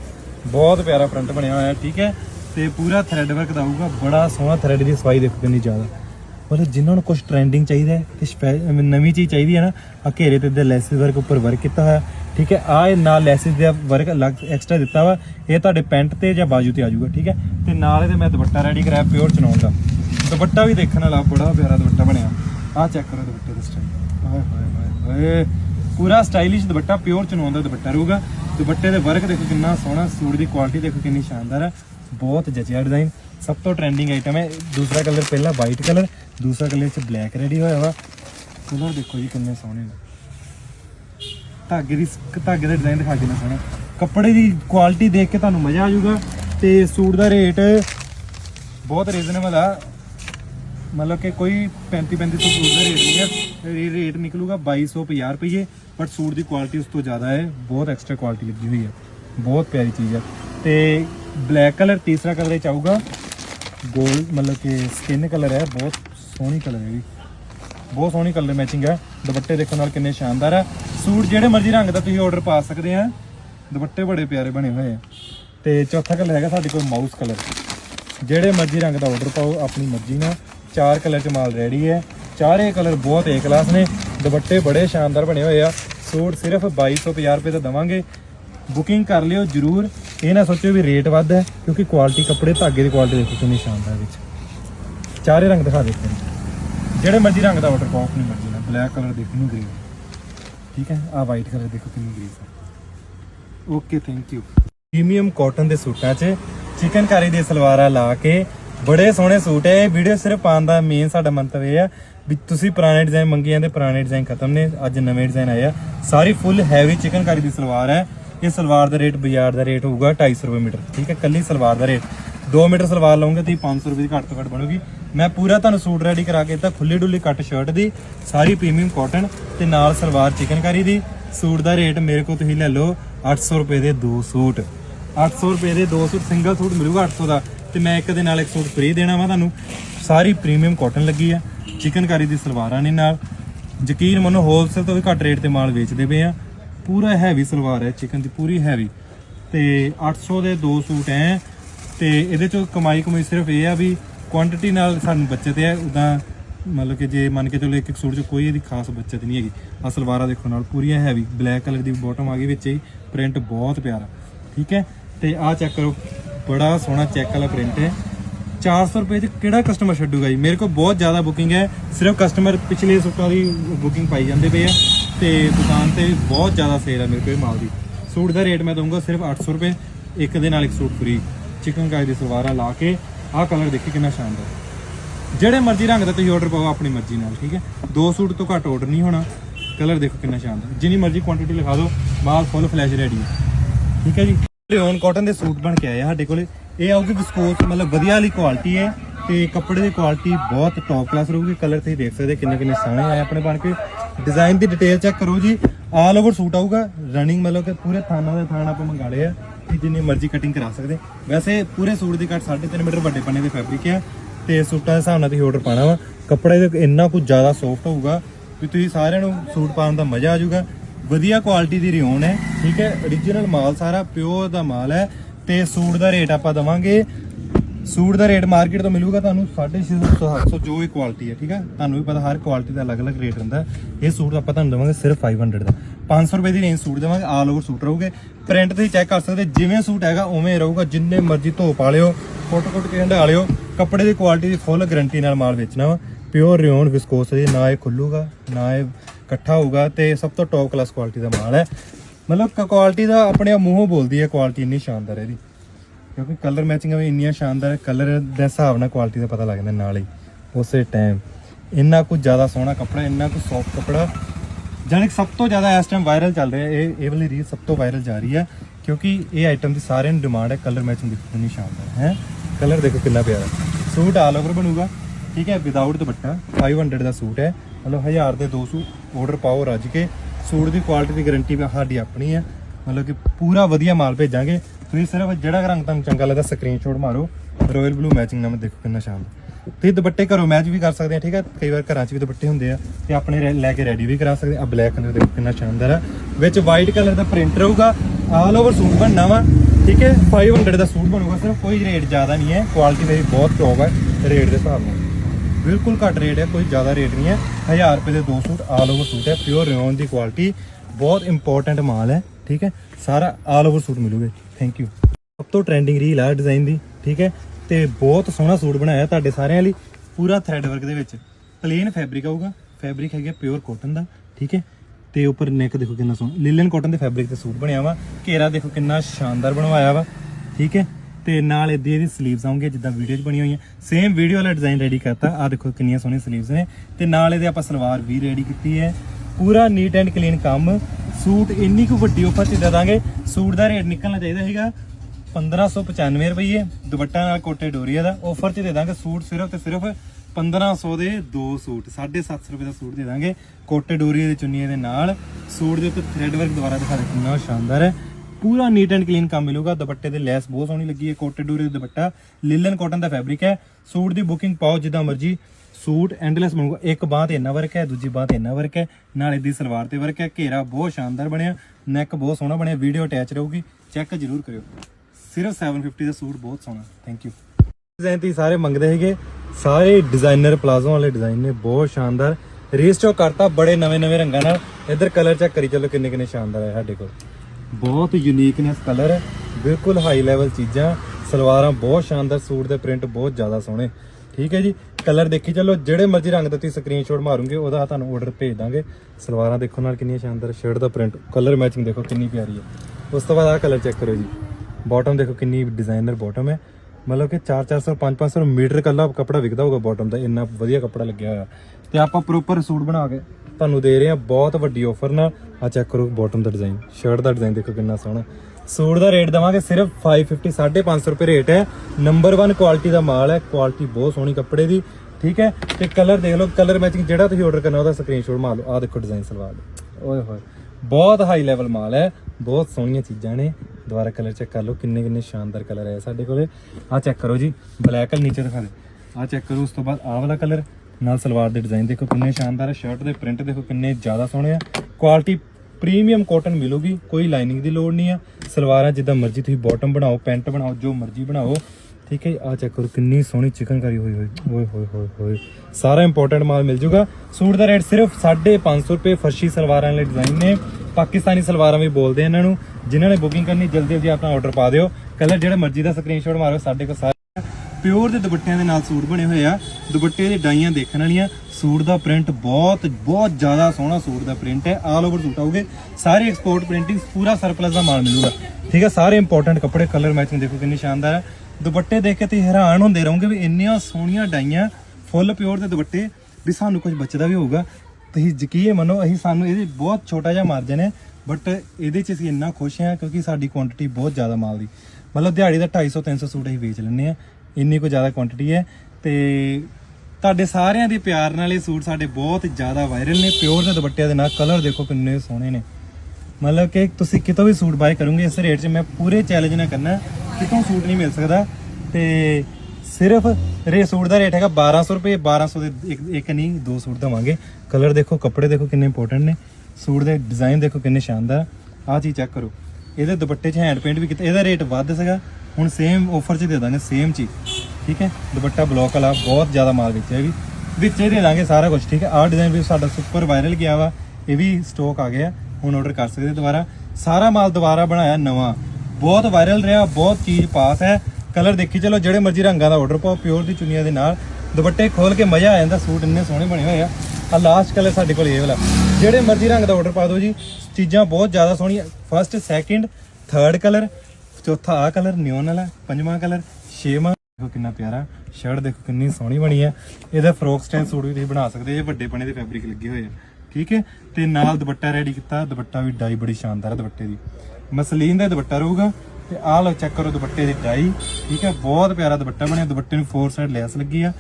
ਬਹੁਤ ਪਿਆਰਾ ਫਰੰਟ ਬਣਿਆ ਹੋਇਆ, ਠੀਕ ਹੈ? ਤੇ ਪੂਰਾ ਥ੍ਰੈਡ ਵਰਕ ਦਾ ਆਊਗਾ, ਬੜਾ ਸੋਹਣਾ ਥ੍ਰੈਡ ਦੀ ਸਫ਼ਾਈ ਦੇਖੋ ਕਿੰਨੀ ਜ਼ਿਆਦਾ। ਮਤਲਬ ਜਿਨ੍ਹਾਂ ਨੂੰ ਕੁਝ ਟ੍ਰੈਂਡਿੰਗ ਚਾਹੀਦਾ ਹੈ ਤੇ ਸਪੈ- ਨਵੀਂ ਚੀਜ਼ ਚਾਹੀਦੀ ਹੈ ਨਾ ਆ ਘੇਰੇ ਤੇ ਦੇ ਲੈਸਿਸ ਵਰਕ ਉੱਪਰ ਵਰਕ ਕੀਤਾ ਹੋਇਆ। ਠੀਕ ਹੈ ਆ ਇਹ ਨਾਲ ਲੈਸਿਸ ਦਾ ਵਰਕ ਅਲੱਗ ਐਕਸਟਰਾ ਦਿੱਤਾ ਵਾ। ਇਹ ਤੁਹਾਡੇ ਪੈਂਟ ਤੇ ਜਾਂ ਬਾਜੂ ਤੇ ਆ ਜਾਊਗਾ, ਠੀਕ ਹੈ? ਤੇ ਨਾਲ ਇਹਦੇ ਮੈਂ ਦੁਪੱਟਾ ਰੈਡੀ ਕਰਾਇਆ ਪਿਓਰ ਚਨੌਨ ਦਾ। ਦੁਪੱਟਾ ਵੀ ਦੇਖਣ ਵਾਲਾ, ਬੜਾ ਪਿਆਰਾ ਦੁਪੱਟਾ ਬਣਿਆ। ਆ ਚੈੱਕ ਕਰੋ ਦੁਪੱਟੇ ਦਾ ਸਟਾਈਲ ਹਾਏ ਹਾਏ ਹਾਏ ਹਾਏ। ਪੂਰਾ ਸਟਾਈਲਿਸ਼ ਦੁਪੱਟਾ ਪਿਓਰ ਚਨੌਨ ਦਾ ਦੁਪੱਟਾ ਰਹੂਗਾ। ਦੁਪੱਟੇ ਦੇ ਵਰਕ ਦੇਖੋ ਕਿੰਨਾ ਸੋਹਣਾ, ਸੂਟ ਦੀ ਕੁਆਲਿਟੀ ਦੇਖੋ ਕਿੰਨੀ ਸ਼ਾਨਦਾਰ ਹੈ। ਬਹੁਤ ਜਚਿਆ ਡਿਜ਼ਾਈਨ ਸਭ ਤੋਂ ਟ੍ਰੈਂਡਿੰਗ ਆਈਟਮ ਹੈ। ਦੂਸਰਾ ਕਲਰ ਪਹਿਲਾਂ ਵਾਈਟ ਕਲਰ ਦੂਸਰਾ ਕਲਰ ਚ ਬਲੈਕ ਰੈਡੀ ਹੋਇਆ ਵਾ। ਕਲਰ ਦੇਖੋ ਜੀ ਕਿੰਨੇ ਸੋਹਣੇ ਨੇ। ਧਾਗੇ ਦੀ ਧਾਗੇ ਦਾ ਡਿਜ਼ਾਈਨ ਦਿਖਾ ਕਿੰਨਾ ਸੋਹਣਾ। ਕੱਪੜੇ ਦੀ ਕੁਆਲਿਟੀ ਦੇਖ ਕੇ ਤੁਹਾਨੂੰ ਮਜ਼ਾ ਆ ਜਾਊਗਾ। ਤੇ ਸੂਟ ਦਾ ਰੇਟ ਬਹੁਤ ਰੀਜ਼ਨੇਬਲ ਆ। ਮਤਲਬ ਕਿ ਕੋਈ 35 3500 ਸੂਟ ਦਾ ਰੇਟ ਨਹੀਂ ਹੈ ਰੇਟ ਨਿਕਲੂਗਾ 2250 ਰੁਪਏ ਬਟ ਸੂਟ ਦੀ ਕੁਆਲਿਟੀ ਉਸ ਤੋਂ ਜ਼ਿਆਦਾ ਹੈ। ਬਹੁਤ ਐਕਸਟਰਾ ਕੁਆਲਿਟੀ ਲੱਗੀ ਹੋਈ ਹੈ ਬਹੁਤ ਪਿਆਰੀ ਚੀਜ਼ ਹੈ ਤੇ ਬਲੈਕ ਕਲਰ ਤੀਸਰਾ ਕਲਰ ਇਹ ਚ ਆਊਗਾ। 골ਡ ਮਤਲਬ ਕਿ ਸਕਿਨ ਕਲਰ ਹੈ, ਬਹੁਤ ਸੋਹਣੀ ਕਲਰ ਹੈ ਵੀ ਬਹੁਤ ਸੋਹਣੀ ਕਲਰ ਮੈਚਿੰਗ ਹੈ। ਦੁਪੱਟੇ ਦੇਖਣ ਨਾਲ ਕਿੰਨੇ ਸ਼ਾਨਦਾਰ ਹੈ। ਸੂਟ ਜਿਹੜੇ ਮਰਜ਼ੀ ਰੰਗ ਦਾ ਤੁਸੀਂ ਆਰਡਰ ਪਾ ਸਕਦੇ ਆ। ਦੁਪੱਟੇ ਬੜੇ ਪਿਆਰੇ ਬਣੇ ਹੋਏ ਆ। ਤੇ ਚੌਥਾ ਕਲਰ ਹੈਗਾ ਸਾਡੇ ਕੋਲ ਮਾਊਸ ਕਲਰ ਜਿਹੜੇ ਮਰਜ਼ੀ ਰੰਗ ਦਾ ਆਰਡਰ ਪਾਓ, ਆਪਣੀ ਮਰਜ਼ੀ ਨਾਲ। ਚਾਰ ਕਲਰ ਚ ਮਾਲ ਰੈਡੀ ਹੈ। ਚਾਰੇ ਕਲਰ ਬਹੁਤ ਏ ਕਲਾਸ ਨੇ। ਦੁਪੱਟੇ ਬੜੇ ਸ਼ਾਨਦਾਰ ਬਣੇ ਹੋਏ ਆ। ਸੂਟ ਸਿਰਫ 2250 ਰੁਪਏ ਦਾ ਦਵਾਂਗੇ। ਬੁਕਿੰਗ ਕਰ ਲਿਓ ਜਰੂਰ। ਇਹ ਨਾ ਸੋਚਿਓ ਵੀ ਰੇਟ ਵੱਧ ਹੈ, ਕਿਉਂਕਿ ਕੁਆਲਿਟੀ ਕੱਪੜੇ ਧਾਗੇ ਦੀ ਕੁਆਲਿਟੀ ਦੇਖੋ ਕਿੰਨੀ ਸ਼ਾਨਦਾਰ ਵਿੱਚ। ਚਾਰੇ ਰੰਗ ਦਿਖਾ ਦਿੱਤੇ ਨੇ। ਜਿਹੜੇ ਮਰਜ਼ੀ ਰੰਗ ਦਾ ਆਰਡਰ ਪਾਓ ਆਪਣੀ ਮਰਜ਼ੀ ਨਾਲ ਬਲੈਕ ਕਲਰ ਦੇਖੋ ਨੂੰ ਗ੍ਰੇ ਠੀਕ ਹੈ ਆ ਵਾਈਟ ਕਲਰ ਦੇਖੋ ਕਿੰਨੀ ਗ੍ਰੇ ਹੈ। Okay thank you premium cotton ਦੇ ਸੂਟਾਂ 'ਚ ਚਿਕਨਕਾਰੀ ਦੇ ਸਲਵਾਰਾਂ ਲਾ ਕੇ ਬੜੇ ਸੋਹਣੇ ਸੂਟ ਹੈ। ਇਹ ਵੀਡੀਓ ਸਿਰਫ ਪਾਉਣ ਦਾ ਮੇਨ ਸਾਡਾ ਮੰਤਵ ਇਹ ਆ ਵੀ ਤੁਸੀਂ ਪੁਰਾਣੇ ਡਿਜ਼ਾਈਨ ਮੰਗੇ ਜਾਂਦੇ ਪੁਰਾਣੇ ਡਿਜ਼ਾਈਨ ਖਤਮ ਨੇ, ਅੱਜ ਨਵੇਂ ਡਿਜ਼ਾਈਨ ਆਏ ਆ। ਸਾਰੀ ਫੁੱਲ ਹੈਵੀ ਚਿਕਨਕਾਰੀ ਦੀ ਸਲਵਾਰ ਹੈ। ਇਹ ਸਲਵਾਰ ਦਾ ਰੇਟ ਬਾਜ਼ਾਰ ਦਾ ਰੇਟ ਹੋਊਗਾ 250 ਰੁਪਏ ਮੀਟਰ, ਠੀਕ ਹੈ? ਕੱਲੀ ਸਲਵਾਰ ਦਾ ਰੇਟ। 2 ਮੀਟਰ ਸਲਵਾਰ ਲਓਗੇ ਤਾਂ 500 ਰੁਪਏ ਦੀ ਘੱਟ ਤੋਂ ਘੱਟ ਬਣੂਗੀ। ਮੈਂ ਪੂਰਾ ਤੁਹਾਨੂੰ ਸੂਟ ਰੈਡੀ ਕਰਾ ਕੇ ਦਿੱਤਾ ਖੁੱਲੀ ਡੁੱਲੀ ਕੱਟ ਸ਼ਰਟ ਦੀ, ਸਾਰੀ ਪ੍ਰੀਮੀਅਮ ਕਾਟਨ ਤੇ ਨਾਲ ਸਲਵਾਰ ਚਿਕਨਕਾਰੀ ਦੀ। ਸੂਟ ਦਾ ਰੇਟ ਮੇਰੇ ਕੋਲ ਤੁਸੀਂ ਲੈ ਲਓ 800 ਰੁਪਏ ਦੇ ਦੋ ਸੂਟ। 800 ਰੁਪਏ ਦੇ ਦੋ ਸੂਟ ਸਿੰਗਲ ਸੂਟ ਮਿਲੂਗਾ 800 ਦਾ ਤੇ ਮੈਂ ਇੱਕ ਦੇ ਨਾਲ ਇੱਕ ਸੂਟ ਫ੍ਰੀ ਦੇਣਾ ਵਾ ਤੁਹਾਨੂੰ। ਸਾਰੀ ਪ੍ਰੀਮੀਅਮ ਕਾਟਨ ਲੱਗੀ ਆ, ਚਿਕਨਕਾਰੀ ਦੀ ਸਲਵਾਰਾਂ ਨੇ ਨਾਲ। ਯਕੀਨ ਮੰਨੋ ਹੋਲਸੇਲ ਤੋਂ ਵੀ ਘੱਟ ਰੇਟ ਤੇ ਮਾਲ ਵੇਚਦੇ ਪਏ ਆ। ਪੂਰਾ ਹੈਵੀ ਸਲਵਾਰ ਹੈ ਚਿਕਨ ਦੀ ਪੂਰੀ ਹੈਵੀ ਤੇ 800 ਦੇ ਦੋ ਸੂਟ ਐ। ਤੇ ਇਹਦੇ ਚੋਂ ਕਮਾਈ ਕਮਾਈ ਸਿਰਫ ਇਹ ਆ ਵੀ ਕੁਆਂਟੀਟੀ ਨਾਲ ਸਾਨੂੰ ਬਚਤ ਹੈ। ਉਦਾਂ ਮਤਲਬ ਕਿ ਜੇ ਮੰਨ ਕੇ ਚਲੋ ਇੱਕ ਇੱਕ ਸੂਟ 'ਚ ਕੋਈ ਇਹਦੀ ਖਾਸ ਬਚਤ ਨਹੀਂ ਹੈਗੀ। ਆ ਸਲਵਾਰਾਂ ਦੇਖੋ ਨਾਲ ਪੂਰੀਆਂ ਹੈਵੀ ਬਲੈਕ ਕਲਰ ਦੀ ਬਾਟਮ ਆ ਗਈ ਵਿੱਚ ਹੀ। ਪ੍ਰਿੰਟ ਬਹੁਤ ਪਿਆਰਾ। ਠੀਕ ਹੈ? ਤੇ ਆਹ ਚੈੱਕ ਕਰੋ। ਬੜਾ ਸੋਹਣਾ ਚੈੱਕ ਵਾਲਾ ਪ੍ਰਿੰਟ ਹੈ। 400 ਰੁਪਏ 'ਚ ਕਿਹੜਾ ਕਸਟਮਰ ਛੱਡੂਗਾ ਜੀ? ਮੇਰੇ ਕੋਲ ਬਹੁਤ ਜ਼ਿਆਦਾ ਬੁਕਿੰਗ ਹੈ। ਸਿਰਫ ਕਸਟਮਰ ਪਿਛਲੇ ਸੂਟਾਂ ਦੀ ਬੁਕਿੰਗ ਪਾਈ ਜਾਂਦੇ ਪਏ ਆ। ਤੇ ਦੁਕਾਨ ਤੇ ਬਹੁਤ ਜ਼ਿਆਦਾ ਸੇਲ ਹੈ ਮੇਰੇ ਕੋਲ ਇਹ ਮਾਲ ਦੀ। ਸੂਟ ਦਾ ਰੇਟ ਮੈਂ ਦਊਂਗਾ ਸਿਰਫ 800 ਰੁਪਏ, ਇੱਕ ਦੇ ਨਾਲ ਇੱਕ ਸੂਟ ਫ੍ਰੀ ਚਿਕਨਕਾਰੀ ਦੀ ਸਲਵਾਰਾਂ ਲਾ ਕੇ, ਆਹ ਕਲਰ ਦੇਖੀ ਕਿੰਨਾ ਸ਼ਾਨਦਾਰ। ਜਿਹੜੇ ਮਰਜ਼ੀ ਰੰਗ ਦਾ ਤੁਸੀਂ ਆਰਡਰ ਪਾਓ, ਆਪਣੀ ਮਰਜ਼ੀ ਨਾਲ, ਠੀਕ ਹੈ? ਦੋ ਸੂਟ ਤੋਂ ਘੱਟ ਆਰਡਰ ਨਹੀਂ ਹੋਣਾ। ਕਲਰ ਦੇਖੋ ਕਿੰਨਾ ਸ਼ਾਨਦਾਰ। ਜਿੰਨੀ ਮਰਜ਼ੀ ਕੁਆਂਟੀਟੀ ਲਿਖਾ ਦਿਓ, ਮਾਲ ਫੁੱਲ ਫਲੈਸ਼ ਰੈਡੀ ਹੈ। ਠੀਕ ਹੈ ਜੀ? ਲਿਓਨ ਕਾਟਨ ਦੇ ਸੂਟ ਬਣ ਕੇ ਆਏ ਆ ਸਾਡੇ ਕੋਲੇ। ਇਹ ਆਊਗੀ ਵਿਸਕੋਸ ਮਤਲਬ ਵਧੀਆ ਵਾਲੀ ਕੁਆਲਿਟੀ ਹੈ ਤੇ ਕੱਪੜੇ ਦੀ ਕੁਆਲਿਟੀ ਬਹੁਤ ਟੌਪ ਕਲਾਸ ਰਹੂਗੀ। ਕਲਰ ਤੁਸੀਂ ਦੇਖ ਸਕਦੇ ਕਿੰਨੇ ਕਿੰਨੇ ਸੋਹਣੇ ਆਏ ਆਪਣੇ ਬਣ ਕੇ। ਡਿਜ਼ਾਈਨ ਦੀ ਡਿਟੇਲ ਚੈੱਕ ਕਰੋ ਜੀ। ਆਲ ਓਵਰ ਸੂਟ ਆਊਗਾ। ਰਨਿੰਗ ਮਤਲਬ ਕਿ ਪੂਰੇ ਥਾਣਾ ਦੇ ਥਾਨ ਆਪਾਂ ਮੰਗਾ ਲਏ ਆ ਕਿ ਜਿੰਨੀ ਮਰਜ਼ੀ ਕਟਿੰਗ ਕਰਾ ਸਕਦੇ। ਵੈਸੇ ਪੂਰੇ ਸੂਟ ਦੀ ਕੱਟ 3.5 ਮੀਟਰ ਵੱਡੇ ਪੰਨੇ ਦੇ ਫੈਬਰਿਕ ਆ। ਤੇ ਸੂਟਾਂ ਦੇ ਹਿਸਾਬ ਨਾਲ ਤੁਸੀਂ ਆਰਡਰ ਪਾਣਾ ਵਾ। ਕੱਪੜੇ ਦੇ ਇੰਨਾ ਕੁ ਜ਼ਿਆਦਾ ਸੌਫਟ ਹੋਊਗਾ ਵੀ ਤੁਸੀਂ ਸਾਰਿਆਂ ਨੂੰ ਸੂਟ ਪਾਉਣ ਦਾ ਮਜ਼ਾ ਆ ਜਾਊਗਾ। ਵਧੀਆ ਕੁਆਲਿਟੀ ਦੀ ਰਿਓਨ ਹੈ, ਠੀਕ ਹੈ? Origignal ਮਾਲ ਸਾਰਾ ਪਿਓਰ ਦਾ ਮਾਲ ਹੈ। ਤੇ ਸੂਟ ਦਾ ਰੇਟ ਆਪਾਂ ਦਵਾਂਗੇ ਸੂਟ ਦਾ ਰੇਟ ਮਾਰਕੀਟ ਤੋਂ ਮਿਲੂਗਾ ਤੁਹਾਨੂੰ 650 700 ਜੋ ਵੀ ਕੁਆਲਿਟੀ ਹੈ, ਠੀਕ ਹੈ? ਤੁਹਾਨੂੰ ਵੀ ਪਤਾ ਹਰ ਕੁਆਲਿਟੀ ਦਾ ਅਲੱਗ-ਅਲੱਗ ਰੇਟ ਹੁੰਦਾ ਇਹ ਸੂਟ ਆਪਾਂ ਤੁਹਾਨੂੰ ਦੇਵਾਂਗੇ ਸਿਰਫ 500 ਦਾ। 500 ਰੁਪਏ ਦੀ ਰੇਂਜ ਸੂਟ ਦੇਵਾਂਗੇ ਆਲ ਓਵਰ ਸੂਟ ਰਹੂਗੇ। ਪ੍ਰਿੰਟ ਤੁਸੀਂ ਚੈੱਕ ਕਰ ਸਕਦੇ, ਜਿਵੇਂ ਸੂਟ ਹੈਗਾ, ਉਵੇਂ ਹੀ ਰਹੂਗਾ। ਜਿੰਨੇ ਮਰਜ਼ੀ ਧੋ ਪਾ ਲਿਓ ਫੋਟੋ ਫੋਟੋ ਕੇ ਹੰਡਾ ਲਿਓ, ਕੱਪੜੇ ਦੀ ਕੁਆਲਿਟੀ ਦੀ ਫੁੱਲ ਗਾਰੰਟੀ ਨਾਲ ਮਾਲ ਵੇਚਣਾ ਵਾ। ਪਿਓਰ ਰਿਓਨ ਵਿਸਕੋਸ ਦੀ, ਨਾ ਇਹ ਖੁੱਲੂਗਾ, ਨਾ ਇਹ ਇਕੱਠਾ ਹੋਊਗਾ ਤੇ ਸਭ ਤੋਂ ਟੌਪ ਕਲਾਸ ਕੁਆਲਿਟੀ ਦਾ ਮਾਲ ਹੈ। ਮਤਲਬ ਕੁਆਲਿਟੀ ਦਾ ਆਪਣੇ ਆਪ ਮੂੰਹੋਂ ਬੋਲਦੀ ਹੈ ਕੁਆਲਿਟੀ ਇੰਨੀ ਸ਼ਾਨਦਾਰ ਹੈ ਇਹਦੀ। ਕਿਉਂਕਿ ਕਲਰ ਮੈਚਿੰਗ ਵੀ ਇੰਨੀਆਂ ਸ਼ਾਨਦਾਰ ਕਲਰ ਦੇ ਹਿਸਾਬ ਨਾਲ ਕੁਆਲਿਟੀ ਦਾ ਪਤਾ ਲੱਗਦਾ ਨਾਲ ਹੀ, ਉਸੇ ਟਾਈਮ ਇੰਨਾ ਕੁ ਜ਼ਿਆਦਾ ਸੋਹਣਾ ਕੱਪੜਾ, ਇੰਨਾ ਕੁ ਸੌਫਟ ਕੱਪੜਾ ਜਾਨੀ ਕਿ ਸਭ ਤੋਂ ਜ਼ਿਆਦਾ ਇਸ ਟਾਈਮ ਵਾਇਰਲ ਚੱਲ ਰਿਹਾ, ਇਹ ਇਹ ਵਾਲੀ ਰੀਲ ਸਭ ਤੋਂ ਵਾਇਰਲ ਜਾ ਰਹੀ ਹੈ, ਕਿਉਂਕਿ ਇਹ ਆਈਟਮ ਦੀ ਸਾਰਿਆਂ ਨੂੰ ਡਿਮਾਂਡ ਹੈ ਕਲਰ ਮੈਚਿੰਗ ਦੇਖੋ ਕਿੰਨੀ ਸ਼ਾਨਦਾਰ, ਹੈ? ਕਲਰ ਦੇਖੋ ਕਿੰਨਾ ਪਿਆਰਾ। ਸੂਟ ਆਲ ਓਵਰ ਬਣੂਗਾ, ਠੀਕ ਹੈ? ਵਿਦਆਊਟ ਦੁਪੱਟਾ 500 ਦਾ ਸੂਟ ਹੈ। ਮਤਲਬ 1000 ਦੇ ਦੋ ਸੂਟ ਆਰਡਰ ਪਾਓ ਰੱਜ ਕੇ। ਸੂਟ ਦੀ ਕੁਆਲਿਟੀ ਦੀ ਗਾਰੰਟੀ ਸਾਡੀ ਆਪਣੀ ਹੈ। ਮਤਲਬ ਕਿ ਪੂਰਾ ਵਧੀਆ ਮਾਲ ਭੇਜਾਂਗੇ। ਤੁਸੀਂ ਸਿਰਫ ਜਿਹੜਾ ਰੰਗ ਤੁਹਾਨੂੰ ਚੰਗਾ ਲੱਗਦਾ ਸਕਰੀਨਸ਼ਾਟ ਮਾਰੋ ਰਾਇਲ ਬਲੂ ਮੈਚਿੰਗ ਨਾਲ ਦੇਖੋ ਕਿੰਨਾ ਸ਼ਾਨਦਾਰ। ਤੁਸੀਂ ਦੁਪੱਟੇ ਘਰੋਂ ਮੈਚ ਵੀ ਕਰ ਸਕਦੇ ਆ, ਠੀਕ ਹੈ ਕਈ ਵਾਰ ਘਰਾਂ 'ਚ ਵੀ ਦੁਪੱਟੇ ਹੁੰਦੇ ਆ, ਤੇ ਆਪਣੇ ਰੈ- ਲੈ ਕੇ ਰੈਡੀ ਵੀ ਕਰਾ ਸਕਦੇ ਆ। ਬਲੈਕ ਕਲਰ ਦੇਖੋ ਕਿੰਨਾ ਸ਼ਾਨਦਾਰ ਆ। ਵਿੱਚ ਵਾਈਟ ਕਲਰ ਦਾ ਪ੍ਰਿੰਟ ਰਹੂਗਾ। ਆਲ ਓਵਰ ਸੂਟ ਬਣਨਾ ਵਾ, ਠੀਕ ਹੈ? 500 ਦਾ ਸੂਟ ਬਣੂਗਾ ਸਿਰਫ, ਕੋਈ ਰੇਟ ਜ਼ਿਆਦਾ ਨਹੀਂ ਹੈ। ਕੁਆਲਿਟੀ ਮੇਰੀ ਬਹੁਤ ਟੌਪ ਹੈ ਰੇਟ ਦੇ ਹਿਸਾਬ ਨਾਲ। ਬਿਲਕੁਲ ਘੱਟ ਰੇਟ ਹੈ, ਕੋਈ ਜ਼ਿਆਦਾ ਰੇਟ ਨਹੀਂ ਹੈ। 1000 ਰੁਪਏ ਦੇ ਦੋ ਸੂਟ ਆਲ ਓਵਰ ਸੂਟ ਹੈ। ਪਿਓਰ ਰਿਓਨ ਦੀ ਕੁਆਲਿਟੀ ਬਹੁਤ ਇੰਪੋਰਟੈਂਟ ਮਾਲ ਹੈ, ਠੀਕ ਹੈ? ਸਾਰਾ ਆਲ ਓਵਰ ਸੂਟ ਮਿਲੂਗੇ। ਥੈਂਕ ਯੂ ਸਭ ਤੋਂ ਟ੍ਰੈਂਡਿੰਗ ਰੀਲ ਆ ਡਿਜ਼ਾਈਨ ਦੀ, ਠੀਕ ਹੈ? ਤੇ ਬਹੁਤ ਸੋਹਣਾ ਸੂਟ ਬਣਾਇਆ ਤੁਹਾਡੇ ਸਾਰਿਆਂ ਲਈ ਪੂਰਾ ਥ੍ਰੈਡ ਵਰਕ ਦੇ ਵਿੱਚ। ਪਲੇਨ ਫੈਬਰਿਕ ਆਊਗਾ ਫੈਬਰਿਕ ਹੈਗਾ ਪਿਓਰ ਕਾਟਨ ਦਾ, ਠੀਕ ਹੈ? ਤੇ ਉੱਪਰ ਨੈਕ ਦੇਖੋ ਕਿੰਨਾ ਸੋਹਣਾ ਲਿਲਨ ਕਾਟਨ ਦੇ ਫੈਬਰਿਕ ਤੇ ਸੂਟ ਬਣਿਆ ਵਾ। ਘੇਰਾ ਦੇਖੋ ਕਿੰਨਾ ਸ਼ਾਨਦਾਰ ਬਣਵਾਇਆ ਵਾ, ਠੀਕ ਹੈ? ਤੇ ਨਾਲ ਇਹਦੀ ਇਹਦੀ ਸਲੀਵਸ ਆਉਂਗੇ ਜਿੱਦਾਂ ਵੀਡੀਓ 'ਚ ਬਣੀ ਹੋਈਆਂ। ਸੇਮ ਵੀਡੀਓ ਵਾਲਾ ਡਿਜ਼ਾਈਨ ਰੈਡੀ ਕਰਤਾ। ਆ ਦੇਖੋ ਕਿੰਨੀਆਂ ਸੋਹਣੀਆਂ ਸਲੀਵਸ ਨੇ। ਤੇ ਨਾਲ ਇਹਦੇ ਆਪਾਂ ਸਲਵਾਰ ਵੀ ਰੈਡੀ ਕੀਤੀ ਹੈ। ਪੂਰਾ ਨੀਟ ਐਂਡ ਕਲੀਨ ਕੰਮ। ਸੂਟ ਇੰਨੀ ਕੁ ਵੱਡੀ ਆਫਰ 'ਚ ਦੇ ਦਾਂਗੇ। ਸੂਟ ਦਾ ਰੇਟ ਨਿਕਲਣਾ ਚਾਹੀਦਾ ਹੈਗਾ 1595 ਰੁਪਏ ਦੁਪੱਟਾ ਨਾਲ ਕੋਟੇ ਡੋਰੀਆ ਦਾ ਆਫਰ 'ਚ ਦੇ ਦਾਂਗੇ। ਸੂਟ ਸਿਰਫ ਤੇ ਸਿਰਫ 1500 ਦੇ ਦੋ ਸੂਟ 750 ਰੁਪਏ ਦਾ ਸੂਟ ਦੇ ਦਾਂਗੇ। ਕੋਟੇ ਡੋਰੀਆ ਦੀ ਚੁੰਨੀਆਂ ਦੇ ਨਾਲ। ਸੂਟ ਦੇ ਉੱਤੇ ਥ੍ਰੈਡ ਵਰਕ ਦੁਆਰਾ ਦਿਖਾ ਦੇ, ਕਿੰਨਾ ਸ਼ਾਨਦਾਰ ਹੈ। ਪੂਰਾ ਨੀਟ ਐਂਡ ਕਲੀਨ ਕੰਮ ਮਿਲੂਗਾ। ਦੁਪੱਟੇ ਦੇ ਲੈਸ ਬਹੁਤ ਸੋਹਣੀ ਲੱਗੀ ਹੈ। ਕੋਟੇ ਡੋਰੀ ਦਾ ਦੁਪੱਟਾ, ਲਿਲਨ ਕਾਟਨ ਦਾ ਫੈਬਰਿਕ ਹੈ। ਸੂਟ ਦੀ ਬੁਕਿੰਗ ਪਾਓ ਜਿੱਦਾਂ ਮਰਜ਼ੀ। ਸੂਟ ਐਂਡਲੈਸ ਬਣੂਗਾ। ਇੱਕ ਬਾਹ ਤੇ ਇੰਨਾ ਵਰਕ ਹੈ, ਦੂਜੀ ਬਾਹ ਤੇ ਇੰਨਾ ਵਰਕ ਹੈ, ਨਾਲ ਇਹਦੀ ਸਲਵਾਰ ਤੇ ਵਰਕ ਹੈ। ਘੇਰਾ ਬਹੁਤ ਸ਼ਾਨਦਾਰ ਬਣਿਆ ਨੈਕ ਬਹੁਤ ਸੋਹਣਾ ਬਣਿਆ ਵੀਡੀਓ ਅਟੈਚ ਰਹੂਗੀ ਚੈੱਕ ਜ਼ਰੂਰ ਕਰਿਓ। ਸਿਰਫ 750 ਦਾ ਸੂਟ ਬਹੁਤ ਸੋਹਣਾ। ਥੈਂਕ ਯੂ ਡਿਜ਼ਾਈਨ ਤੀ ਸਾਰੇ ਮੰਗਦੇ ਹੈਗੇ ਸਾਰੇ ਡਿਜ਼ਾਈਨਰ ਪਲਾਜ਼ੋ ਵਾਲੇ ਡਿਜ਼ਾਈਨ ਨੇ, ਬਹੁਤ ਸ਼ਾਨਦਾਰ। ਰੀਸ ਕਰਤਾ ਬੜੇ ਨਵੇਂ ਨਵੇਂ ਰੰਗਾਂ ਨਾਲ। ਇੱਧਰ ਕਲਰ ਚੈੱਕ ਕਰੀ ਚੱਲੋ, ਕਿੰਨੇ ਕਿੰਨੇ ਸ਼ਾਨਦਾਰ ਹੈ ਸਾਡੇ ਕੋਲ। ਬਹੁਤ ਯੂਨੀਕਨੈਸ ਕਲਰ ਹੈ ਬਿਲਕੁਲ ਹਾਈ ਲੈਵਲ ਚੀਜ਼ਾਂ। ਸਲਵਾਰਾਂ ਬਹੁਤ ਸ਼ਾਨਦਾਰ, ਸੂਟ ਦੇ ਪ੍ਰਿੰਟ ਬਹੁਤ ਜ਼ਿਆਦਾ ਸੋਹਣੇ। ਠੀਕ ਹੈ ਜੀ? ਕਲਰ ਦੇਖੀ, ਚਲੋ ਜਿਹੜੇ ਮਰਜ਼ੀ ਰੰਗ ਦਾ ਤੁਸੀਂ ਸਕਰੀਨਸ਼ਾਟ ਮਾਰੋਗੇ, ਉਹਦਾ ਤੁਹਾਨੂੰ ਆਰਡਰ ਭੇਜ ਦਾਂਗੇ। ਸਲਵਾਰਾਂ ਦੇਖੋ ਨਾਲ ਕਿੰਨੀਆਂ ਸ਼ਾਨਦਾਰ ਸ਼ਰਟ ਦਾ ਪ੍ਰਿੰਟ ਕਲਰ ਮੈਚਿੰਗ ਦੇਖੋ ਕਿੰਨੀ ਪਿਆਰੀ ਹੈ। ਉਸ ਤੋਂ ਬਾਅਦ ਆਹ ਕਲਰ ਚੈੱਕ ਕਰੋ ਜੀ। ਬਾਟਮ ਦੇਖੋ ਕਿੰਨੀ ਡਿਜ਼ਾਈਨਰ ਬਾਟਮ ਹੈ। ਮਤਲਬ ਕਿ 4-400 5-500 ਮੀਟਰ ਕੱਲਾ ਕੱਪੜਾ ਵਿਕਦਾ ਹੋਊਗਾ ਬਾਟਮ ਦਾ, ਇੰਨਾ ਵਧੀਆ ਕੱਪੜਾ ਲੱਗਿਆ ਹੋਇਆ। ਤੇ ਆਪਾਂ ਪ੍ਰੋਪਰ ਸੂਟ ਬਣਾ ਕੇ ਤੁਹਾਨੂੰ ਦੇ ਰਹੇ ਹਾਂ ਬਹੁਤ ਵੱਡੀ ਆਫਰ ਨਾਲ। ਆ ਚੈੱਕ ਕਰੋ ਬਾਟਮ ਦਾ ਡਿਜ਼ਾਈਨ ਸ਼ਰਟ ਦਾ ਡਿਜ਼ਾਈਨ ਦੇਖੋ ਕਿੰਨਾ ਸੋਹਣਾ। ਸੂਟ ਦਾ ਰੇਟ ਦਵਾਂਗੇ ਸਿਰਫ 550 550 ਰੁਪਏ ਰੇਟ ਹੈ। ਨੰਬਰ 1 ਕੁਆਲਿਟੀ ਦਾ ਮਾਲ ਹੈ ਕੁਆਲਿਟੀ ਬਹੁਤ ਸੋਹਣੀ ਕੱਪੜੇ ਦੀ, ਠੀਕ ਹੈ? ਤੇ ਕਲਰ ਦੇਖ ਲਓ ਕਲਰ ਮੈਚਿੰਗ ਜਿਹੜਾ ਤੁਸੀਂ ਆਰਡਰ ਕਰਨਾ ਉਹਦਾ ਸਕਰੀਨਸ਼ਾਟ ਮਾਰ ਲਓ। ਆ ਦੇਖੋ ਡਿਜ਼ਾਈਨ ਸਲਵਾਰ ਦਾ। ਓਏ ਹੋਏ, ਬਹੁਤ ਹਾਈ ਲੈਵਲ ਮਾਲ ਹੈ, ਬਹੁਤ ਸੋਹਣੀਆਂ ਚੀਜ਼ਾਂ ਨੇ। ਦੁਬਾਰਾ ਕਲਰ ਚੈੱਕ ਕਰ ਲਓ, ਕਿੰਨੇ ਕਿੰਨੇ ਸ਼ਾਨਦਾਰ ਕਲਰ ਹੈ ਸਾਡੇ ਕੋਲੇ। ਆ ਚੈੱਕ ਕਰੋ ਜੀ ਬਲੈਕ ਕਲਰ ਨੀਚੇ ਦਿਖਾ ਦੇ। ਆ ਚੈੱਕ ਕਰੋ, ਉਸ ਤੋਂ ਬਾਅਦ ਆਹ ਵਾਲਾ ਕਲਰ ਨਾਲ ਸਲਵਾਰ ਦੇ ਡਿਜ਼ਾਈਨ ਦੇਖੋ ਕਿੰਨੇ ਸ਼ਾਨਦਾਰ ਹੈ ਸ਼ਰਟ ਦੇ ਪ੍ਰਿੰਟ ਦੇਖੋ ਕਿੰਨੇ ਜ਼ਿਆਦਾ ਸੋਹਣੇ ਆ। ਕੁਆਲਿਟੀ ਪ੍ਰੀਮੀਅਮ ਕਾਟਨ ਮਿਲੂਗੀ, ਕੋਈ ਲਾਈਨਿੰਗ ਦੀ ਲੋੜ ਨਹੀਂ ਆ। ਸਲਵਾਰਾਂ ਜਿੱਦਾਂ ਮਰਜ਼ੀ ਤੁਸੀਂ ਬਾਟਮ ਬਣਾਓ, ਪੈਂਟ ਬਣਾਓ, ਜੋ ਮਰਜ਼ੀ ਬਣਾਓ। ਠੀਕ ਹੈ ਆ ਚੈੱਕ ਕਰੋ ਕਿੰਨੀ ਸੋਹਣੀ ਚਿਕਨਕਾਰੀ ਹੋਈ ਹੋਈ ਓਏ ਹੋਏ ਹੋਏ ਹੋਏ ਸਾਰਾ ਇੰਪੋਰਟੈਂਟ ਮਾਲ ਮਿਲ ਜੂਗਾ। ਸੂਟ ਦਾ ਰੇਟ ਸਿਰਫ 550 ਰੁਪਏ ਫਰਸ਼ੀ ਸਲਵਾਰਾਂ ਵਾਲੇ ਡਿਜ਼ਾਈਨ ਨੇ। ਪਾਕਿਸਤਾਨੀ ਸਲਵਾਰਾਂ ਵੀ ਬੋਲਦੇ ਇਹਨਾਂ ਨੂੰ। ਜਿਨ੍ਹਾਂ ਨੇ ਬੁਕਿੰਗ ਕਰਨੀ, ਜਲਦੀ ਜਲਦੀ ਆਪਣਾ ਆਰਡਰ ਪਾ ਦਿਓ। ਕਲਰ ਜਿਹੜਾ ਮਰਜ਼ੀ ਦਾ ਸਕਰੀਨਸ਼ਾਟ ਮਾਰੋ, ਸਾਡੇ ਕੋਲ ਸਾਰੇ ਪਿਓਰ ਦੇ ਦੁਪੱਟਿਆਂ ਦੇ ਨਾਲ ਸੂਟ ਬਣੇ ਹੋਏ ਆ। ਦੁਪੱਟੇ ਦੀ ਡਾਈਆਂ ਦੇਖਣ ਵਾਲੀਆਂ। ਸੂਟ ਦਾ ਪ੍ਰਿੰਟ ਬਹੁਤ ਬਹੁਤ ਜ਼ਿਆਦਾ ਸੋਹਣਾ ਸੂਟ ਦਾ ਪ੍ਰਿੰਟ ਹੈ। ਆਲ ਓਵਰ ਸੂਟ ਆਉਗੇ ਸਾਰੇ ਐਕਸਪੋਰਟ ਪ੍ਰਿੰਟਿੰਗ ਪੂਰਾ ਸਰਪਲਸ ਦਾ ਮਾਲ ਮਿਲੂਗਾ। ਠੀਕ ਹੈ, ਸਾਰੇ ਇੰਪੋਰਟੈਂਟ ਕੱਪੜੇ ਕਲਰ ਮੈਚਿੰਗ ਦੇਖੋ ਕਿੰਨੀ ਸ਼ਾਨਦਾਰ ਹੈ। ਦੁਪੱਟੇ ਦੇਖ ਕੇ ਤੁਸੀਂ ਹੈਰਾਨ ਹੁੰਦੇ ਰਹੋਗੇ ਵੀ ਇੰਨੀਆਂ ਸੋਹਣੀਆਂ ਡਾਈਆਂ ਫੁੱਲ ਪਿਓਰ ਦੇ ਦੁਪੱਟੇ, ਵੀ ਸਾਨੂੰ ਕੁਝ ਬਚਦਾ ਵੀ ਹੋਊਗਾ। ਤੁਸੀਂ ਯਕੀਨ ਮੰਨੋ, ਅਸੀਂ ਸਾਨੂੰ ਇਹਦੇ ਬਹੁਤ ਛੋਟਾ ਜਿਹਾ ਮਾਰਜਨ ਹੈ ਬਟ ਇਹਦੇ ਚ ਅਸੀਂ ਇੰਨਾ ਖੁਸ਼ ਹਾਂ ਕਿਉਂਕਿ ਸਾਡੀ ਕੁਆਂਟੀਟੀ ਬਹੁਤ ਜ਼ਿਆਦਾ ਮਾਲ ਦੀ। ਮਤਲਬ ਦਿਹਾੜੀ ਦਾ 250 300 ਸੂਟ ਅਸੀਂ ਵੇਚ ਲੈਂਦੇ ਆ ਇੰਨੀ ਕੋ ਜ਼ਿਆਦਾ ਕੁਆਂਟੀਟੀ ਹੈ ਤੇ ਤੁਹਾਡੇ ਸਾਰਿਆਂ ਦੇ ਪਿਆਰ ਨਾਲ ਇਹ ਸੂਟ ਸਾਡੇ ਬਹੁਤ ਜ਼ਿਆਦਾ ਵਾਇਰਲ ਨੇ ਪਿਓਰ ਦੇ ਦੁਪੱਟਿਆਂ ਦੇ ਨਾਲ ਕਲਰ ਦੇਖੋ ਕਿੰਨੇ ਸੋਹਣੇ ਨੇ। ਮਤਲਬ ਕਿ ਤੁਸੀਂ ਕਿਤੋਂ ਵੀ ਸੂਟ ਬਾਏ ਕਰੋਗੇ, ਇਸ ਰੇਟ 'ਚ ਮੈਂ ਪੂਰੇ ਚੈਲੰਜ ਨਾਲ ਕਰਨਾ ਕਿਤੋਂ ਸੂਟ ਨਹੀਂ ਮਿਲ ਸਕਦਾ। ਤੇ ਸਿਰਫ ਰੇ, ਸੂਟ ਦਾ ਰੇਟ ਹੈਗਾ 1200 ਰੁਪਏ 1200 ਦੇ ਇੱਕ ਇੱਕ ਨਹੀਂ, ਦੋ ਸੂਟ ਦਵਾਂਗੇ। ਕਲਰ ਦੇਖੋ, ਕੱਪੜੇ ਦੇਖੋ ਕਿੰਨੇ ਇੰਪੋਰਟੈਂਟ ਨੇ। ਸੂਟ ਦੇ ਡਿਜ਼ਾਈਨ ਦੇਖੋ ਕਿੰਨੇ ਸ਼ਾਨਦਾਰ। ਆਹ ਚੀਜ਼ ਚੈੱਕ ਕਰੋ। ਇਹਦੇ ਦੁਪੱਟੇ 'ਚ ਹੈਂਡ ਪੇਂਟ ਵੀ ਕੀਤਾ ਇਹਦਾ ਰੇਟ ਵੱਧ ਸੀਗਾ। ਹੁਣ ਸੇਮ ਆਫਰ 'ਚ ਦੇ ਦਾਂਗੇ ਸੇਮ ਚੀਜ਼। ਠੀਕ ਹੈ? ਦੁਪੱਟਾ ਬਲੌਕ ਵਾਲਾ, ਬਹੁਤ ਜ਼ਿਆਦਾ ਮਾਲ ਵਿੱਚ ਹੈ ਵੀ। ਵਿੱਚ ਹੀ ਦੇ ਦਾਂਗੇ ਸਾਰਾ ਕੁਝ ਠੀਕ ਹੈ? ਆਹ ਡਿਜ਼ਾਈਨ ਵੀ ਸਾਡਾ ਸੁਪਰ ਵਾਇਰਲ ਗਿਆ ਵਾ, ਇਹ ਵੀ ਸਟਾਕ ਆ ਗਿਆ। ਹੁਣ ਆਰਡਰ ਕਰ ਸਕਦੇ ਦੁਬਾਰਾ। ਸਾਰਾ ਮਾਲ ਦੁਬਾਰਾ ਬਣਾਇਆ, ਨਵਾਂ। ਬਹੁਤ ਵਾਇਰਲ ਰਿਹਾ, ਬਹੁਤ ਚੀਜ਼ ਪਾਸ ਹੈ। ਕਲਰ ਦੇਖੀ ਚਲੋ, ਜਿਹੜੇ ਮਰਜ਼ੀ ਰੰਗਾਂ ਦਾ ਆਰਡਰ ਪਾਓ ਪਿਓਰ ਦੀ ਚੁੰਨੀਆਂ ਦੇ ਨਾਲ। ਦੁਪੱਟੇ ਖੋਲ ਕੇ ਮਜ਼ਾ ਆ ਜਾਂਦਾ, ਸੂਟ ਇੰਨੇ ਸੋਹਣੇ ਬਣੇ ਹੋਏ ਆ। ਆ ਲਾਸਟ ਕਲਰ ਸਾਡੇ ਕੋਲ ਇਹ ਵਾਲਾ। ਜਿਹੜੇ ਮਰਜ਼ੀ ਰੰਗ ਦਾ ਆਰਡਰ ਪਾ ਦਿਓ ਜੀ, ਚੀਜ਼ਾਂ ਬਹੁਤ ਜ਼ਿਆਦਾ ਸੋਹਣੀਆਂ। ਫਰਸਟ ਸੈਕਿੰਡ ਥਰਡ ਕਲਰ ਚੌਥਾ ਆ ਕਲਰ ਨਿਓਨ ਵਾਲਾ, ਪੰਜਵਾਂ ਕਲਰ ਛੇਵਾਂ ਦੇਖੋ ਕਿੰਨਾ ਪਿਆਰਾ ਸ਼ਰਟ ਦੇਖੋ ਕਿੰਨੀ ਸੋਹਣੀ ਬਣੀ ਹੈ। ਇਹਦਾ ਫਰੋਕ ਸਟਾਈਲ ਸੂਟ ਵੀ ਤੁਸੀਂ ਬਣਾ ਸਕਦੇ ਜੇ ਵੱਡੇ ਪਣੇ ਦੇ ਫੈਬਰਿਕ ਲੱਗੇ ਹੋਏ ਆ। ਠੀਕ ਹੈ? ਤੇ ਨਾਲ ਦੁਪੱਟਾ ਰੈਡੀ ਕੀਤਾ। ਦੁਪੱਟਾ ਵੀ ਡਾਈ ਬੜੀ ਸ਼ਾਨਦਾਰ ਹੈ ਦੁਪੱਟੇ ਦੀ। ਮਸਲੀਨ ਦਾ ਦੁਪੱਟਾ ਰਹੂਗਾ। ਤੇ ਆਹ ਲਓ ਚੈੱਕ ਕਰੋ ਦੁਪੱਟੇ ਦੀ ਡਾਈ ਠੀਕ ਹੈ? ਬਹੁਤ ਪਿਆਰਾ ਦੁਪੱਟਾ ਬਣਿਆ। ਦੁਪੱਟੇ ਨੂੰ ਫੋਰ ਸਾਈਡ ਲੈਸ ਲੱਗੀ ਆ।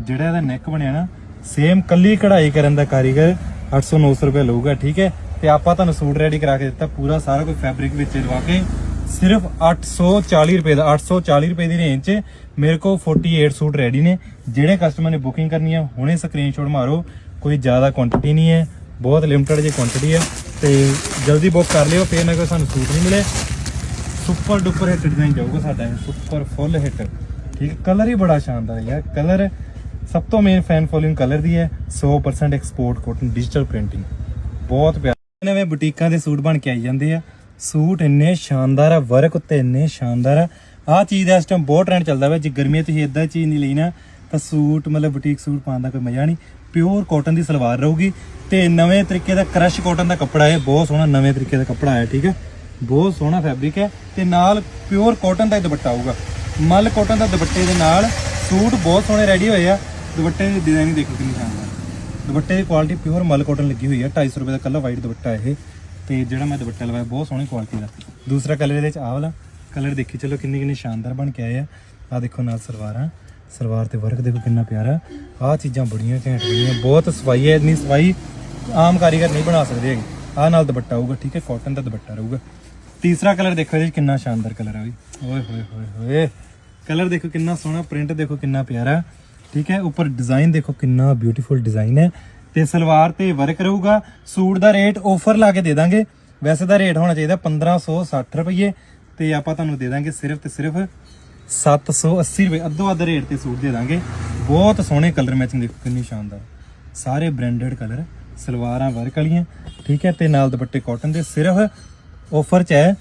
ਜਿਹੜਾ ਇਹਦਾ ਨੈਕ ਬਣਿਆ ਨਾ ਸੇਮ ਕੱਲੀ ਕਢਾਈ ਕਰਨ ਦਾ ਕਾਰੀਗਰ 800 900 ਰੁਪਏ ਲਊਗਾ। ਠੀਕ ਹੈ? ਤੇ ਆਪਾਂ ਤੁਹਾਨੂੰ ਸੂਟ ਰੈਡੀ ਕਰਾ ਕੇ ਦਿੱਤਾ। ਪੂਰਾ ਸਾਰਾ ਕੋਈ ਫੈਬਰਿਕ ਵਿੱਚ ਲਵਾ ਕੇ। ਸਿਰਫ 840 ਰੁਪਏ ਦਾ 840 ਰੁਪਏ ਦੀ ਰੇਂਜ 'ਚ ਮੇਰੇ ਕੋਲ 48 ਸੂਟ ਰੈਡੀ ਨੇ। ਜਿਹੜੇ ਕਸਟਮਰ ਨੇ ਬੁਕਿੰਗ ਕਰਨੀ ਆ, ਹੁਣੇ ਸਕਰੀਨਸ਼ਾਟ ਮਾਰੋ। ਕੋਈ ਜ਼ਿਆਦਾ ਕੁਆਂਟੀਟੀ ਨਹੀਂ ਹੈ। ਬਹੁਤ ਲਿਮਟਿਡ ਜਿਹੀ ਕੁਆਂਟੀਟੀ ਹੈ। ਤੇ ਜਲਦੀ ਬੁੱਕ ਕਰ ਲਿਓ, ਫੇਰ ਨਾ ਕੋਈ ਸਾਨੂੰ ਸੂਟ ਨਹੀਂ ਮਿਲੇ। ਸੁਪਰ ਡੁਪਰ ਹਿੱਟ ਡਿਜ਼ਾਈਨ ਜਾਊਗਾ ਸਾਡਾ ਇਹ ਸੁਪਰ ਫੁੱਲ ਹਿੱਟ ਠੀਕ ਕਲਰ ਹੀ ਬੜਾ ਸ਼ਾਨਦਾਰ ਹੈ ਯਾਰ। ਕਲਰ ਸਭ ਤੋਂ ਮੇਨ ਫੈਨ ਫੋਲੋਇੰਗ ਕਲਰ ਦੀ ਹੈ। 100% ਐਕਸਪੋਰਟ ਕੋਟਨ ਡਿਜੀਟਲ ਪ੍ਰਿੰਟਿੰਗ ਬਹੁਤ ਪਿਆਰੇ। ਨਵੇਂ ਬੁਟੀਕਾਂ ਦੇ ਸੂਟ ਬਣ ਕੇ ਆਈ ਜਾਂਦੇ ਆ। ਸੂਟ ਇੰਨੇ ਸ਼ਾਨਦਾਰ ਆ ਵਰਕ ਉੱਤੇ ਇੰਨੇ ਸ਼ਾਨਦਾਰ ਆ। ਆਹ ਚੀਜ਼ ਦਾ ਇਸ ਟਾਈਮ ਬਹੁਤ ਟ੍ਰੈਂਡ ਚੱਲਦਾ ਵਾ ਜੇ ਗਰਮੀਆਂ 'ਚ ਤੁਸੀਂ ਇਦਾਂ ਚੀਜ਼ ਨਹੀਂ ਲਈ ਨਾ, ਤਾਂ ਸੂਟ, ਮਤਲਬ ਬੁਟੀਕ ਸੂਟ ਪਾਉਣ ਦਾ ਕੋਈ ਮਜ਼ਾ ਨਹੀਂ। ਪਿਓਰ ਕਾਟਨ ਦੀ ਸਲਵਾਰ ਰਹੂਗੀ ਤੇ ਨਵੇਂ ਤਰੀਕੇ ਦਾ ਕਰਸ਼ ਕਾਟਨ ਦਾ ਕੱਪੜਾ ਹੈ ਬਹੁਤ ਸੋਹਣਾ ਨਵੇਂ ਤਰੀਕੇ ਦਾ ਕੱਪੜਾ ਹੈ ਠੀਕ ਹੈ? ਬਹੁਤ ਸੋਹਣਾ ਫੈਬਰਿਕ ਹੈ ਤੇ ਨਾਲ ਪਿਓਰ ਕਾਟਨ ਦਾ ਹੀ ਦੁਪੱਟਾ ਆਊਗਾ। ਮਲ ਕਾਟਨ ਦਾ ਦੁਪੱਟੇ ਦੇ ਨਾਲ ਸੂਟ ਬਹੁਤ ਸੋਹਣੇ ਰੈਡੀ ਹੋਏ ਆ। ਦੁਪੱਟੇ ਦੀ ਡਿਜ਼ਾਈਨ ਦੇਖੋ ਕਿੰਨੀ ਸ਼ਾਨਦਾਰ। ਦੁਪੱਟੇ ਦੀ ਕੁਆਲਿਟੀ ਪਿਓਰ ਮਲ ਕਾਟਨ ਲੱਗੀ ਹੋਈ ਹੈ 250 ਰੁਪਏ ਦਾ ਕੱਲਾ ਵਾਈਟ ਦੁਪੱਟਾ ਇਹ ਤੇ ਜਿਹੜਾ ਮੈਂ ਦੁਪੱਟਾ ਲਵਾਇਆ, ਬਹੁਤ ਸੋਹਣੀ ਕੁਆਲਿਟੀ ਦਾ। ਦੂਸਰਾ ਕਲਰ ਇਹਦੇ ਚ ਆਹ ਵਾਲਾ। ਕਲਰ ਦੇਖੀ, ਚਲੋ ਕਿੰਨੀ ਕਿੰਨੀ ਸ਼ਾਨਦਾਰ ਬਣ ਕੇ ਆਏ ਆ। ਆ ਦੇਖੋ ਨਾਲ ਸਲਵਾਰਾਂ, ਸਲਵਾਰ ਤੇ ਵਰਕ ਦੇਖੋ ਕਿੰਨਾ ਪਿਆਰਾ। ਆਹ ਚੀਜ਼ਾਂ ਬੜੀਆਂ ਘੈਂਟ ਬੜੀਆਂ ਬਹੁਤ ਸਫ਼ਾਈ ਹੈ, ਇੰਨੀ ਸਫ਼ਾਈ ਆਮ ਕਾਰੀਗਰ ਨਹੀਂ ਬਣਾ ਸਕਦੇ ਹੈਗੇ। ਆਹ ਨਾਲ ਦੁਪੱਟਾ ਆਊਗਾ ਠੀਕ ਹੈ ਕਾਟਨ ਦਾ ਦੁਪੱਟਾ ਰਹੂਗਾ। ਤੀਸਰਾ ਕਲਰ ਦੇਖੋ ਇਹਦੇ ਕਿੰਨਾ ਸ਼ਾਨਦਾਰ ਕਲਰ ਆ ਵੀ। ਓਏ, ਹੋਏ ਹੋਏ ਹੋਏ। ਕਲਰ ਦੇਖੋ ਕਿੰਨਾ ਸੋਹਣਾ, ਪ੍ਰਿੰਟ ਦੇਖੋ ਕਿੰਨਾ ਪਿਆਰਾ। ਠੀਕ ਹੈ, ਉੱਪਰ ਡਿਜ਼ਾਈਨ ਦੇਖੋ ਕਿੰਨਾ ਬਿਊਟੀਫੁਲ ਡਿਜ਼ਾਈਨ ਹੈ। ਤੇ ਸਲਵਾਰ ਤੇ ਵਰਕ ਰਹੂਗਾ, ਸੂਟ ਦਾ ਰੇਟ ਆਫਰ ਲਾ ਕੇ ਦੇ ਦਾਂਗੇ। ਵੈਸੇ ਦਾ ਰੇਟ ਹੋਣਾ ਚਾਹੀਦਾ 1560 ਰੁਪਏ ਤੇ ਆਪਾਂ ਤੁਹਾਨੂੰ ਦੇ ਦਾਂਗੇ ਸਿਰਫ ਤੇ ਸਿਰਫ 780 ਰੁਪਏ। ਅੱਧੋ ਅੱਧ ਰੇਟ ਤੇ ਸੂਟ ਦੇ ਦਾਂਗੇ। ਬਹੁਤ ਸੋਹਣੇ ਕਲਰ ਮੈਚਿੰਗ ਦੇਖੋ ਕਿੰਨੀ ਸ਼ਾਨਦਾਰ। ਸਾਰੇ ਬ੍ਰਾਂਡਡ ਕਲਰ ਸਲਵਾਰਾਂ ਵਰਕ ਵਾਲੀਆਂ, ਠੀਕ ਹੈ, ਤੇ ਨਾਲ ਦੁਪੱਟੇ ਕਾਟਨ ਦੇ। ਸਿਰਫ ਆਫਰ ਚ ਹੈ,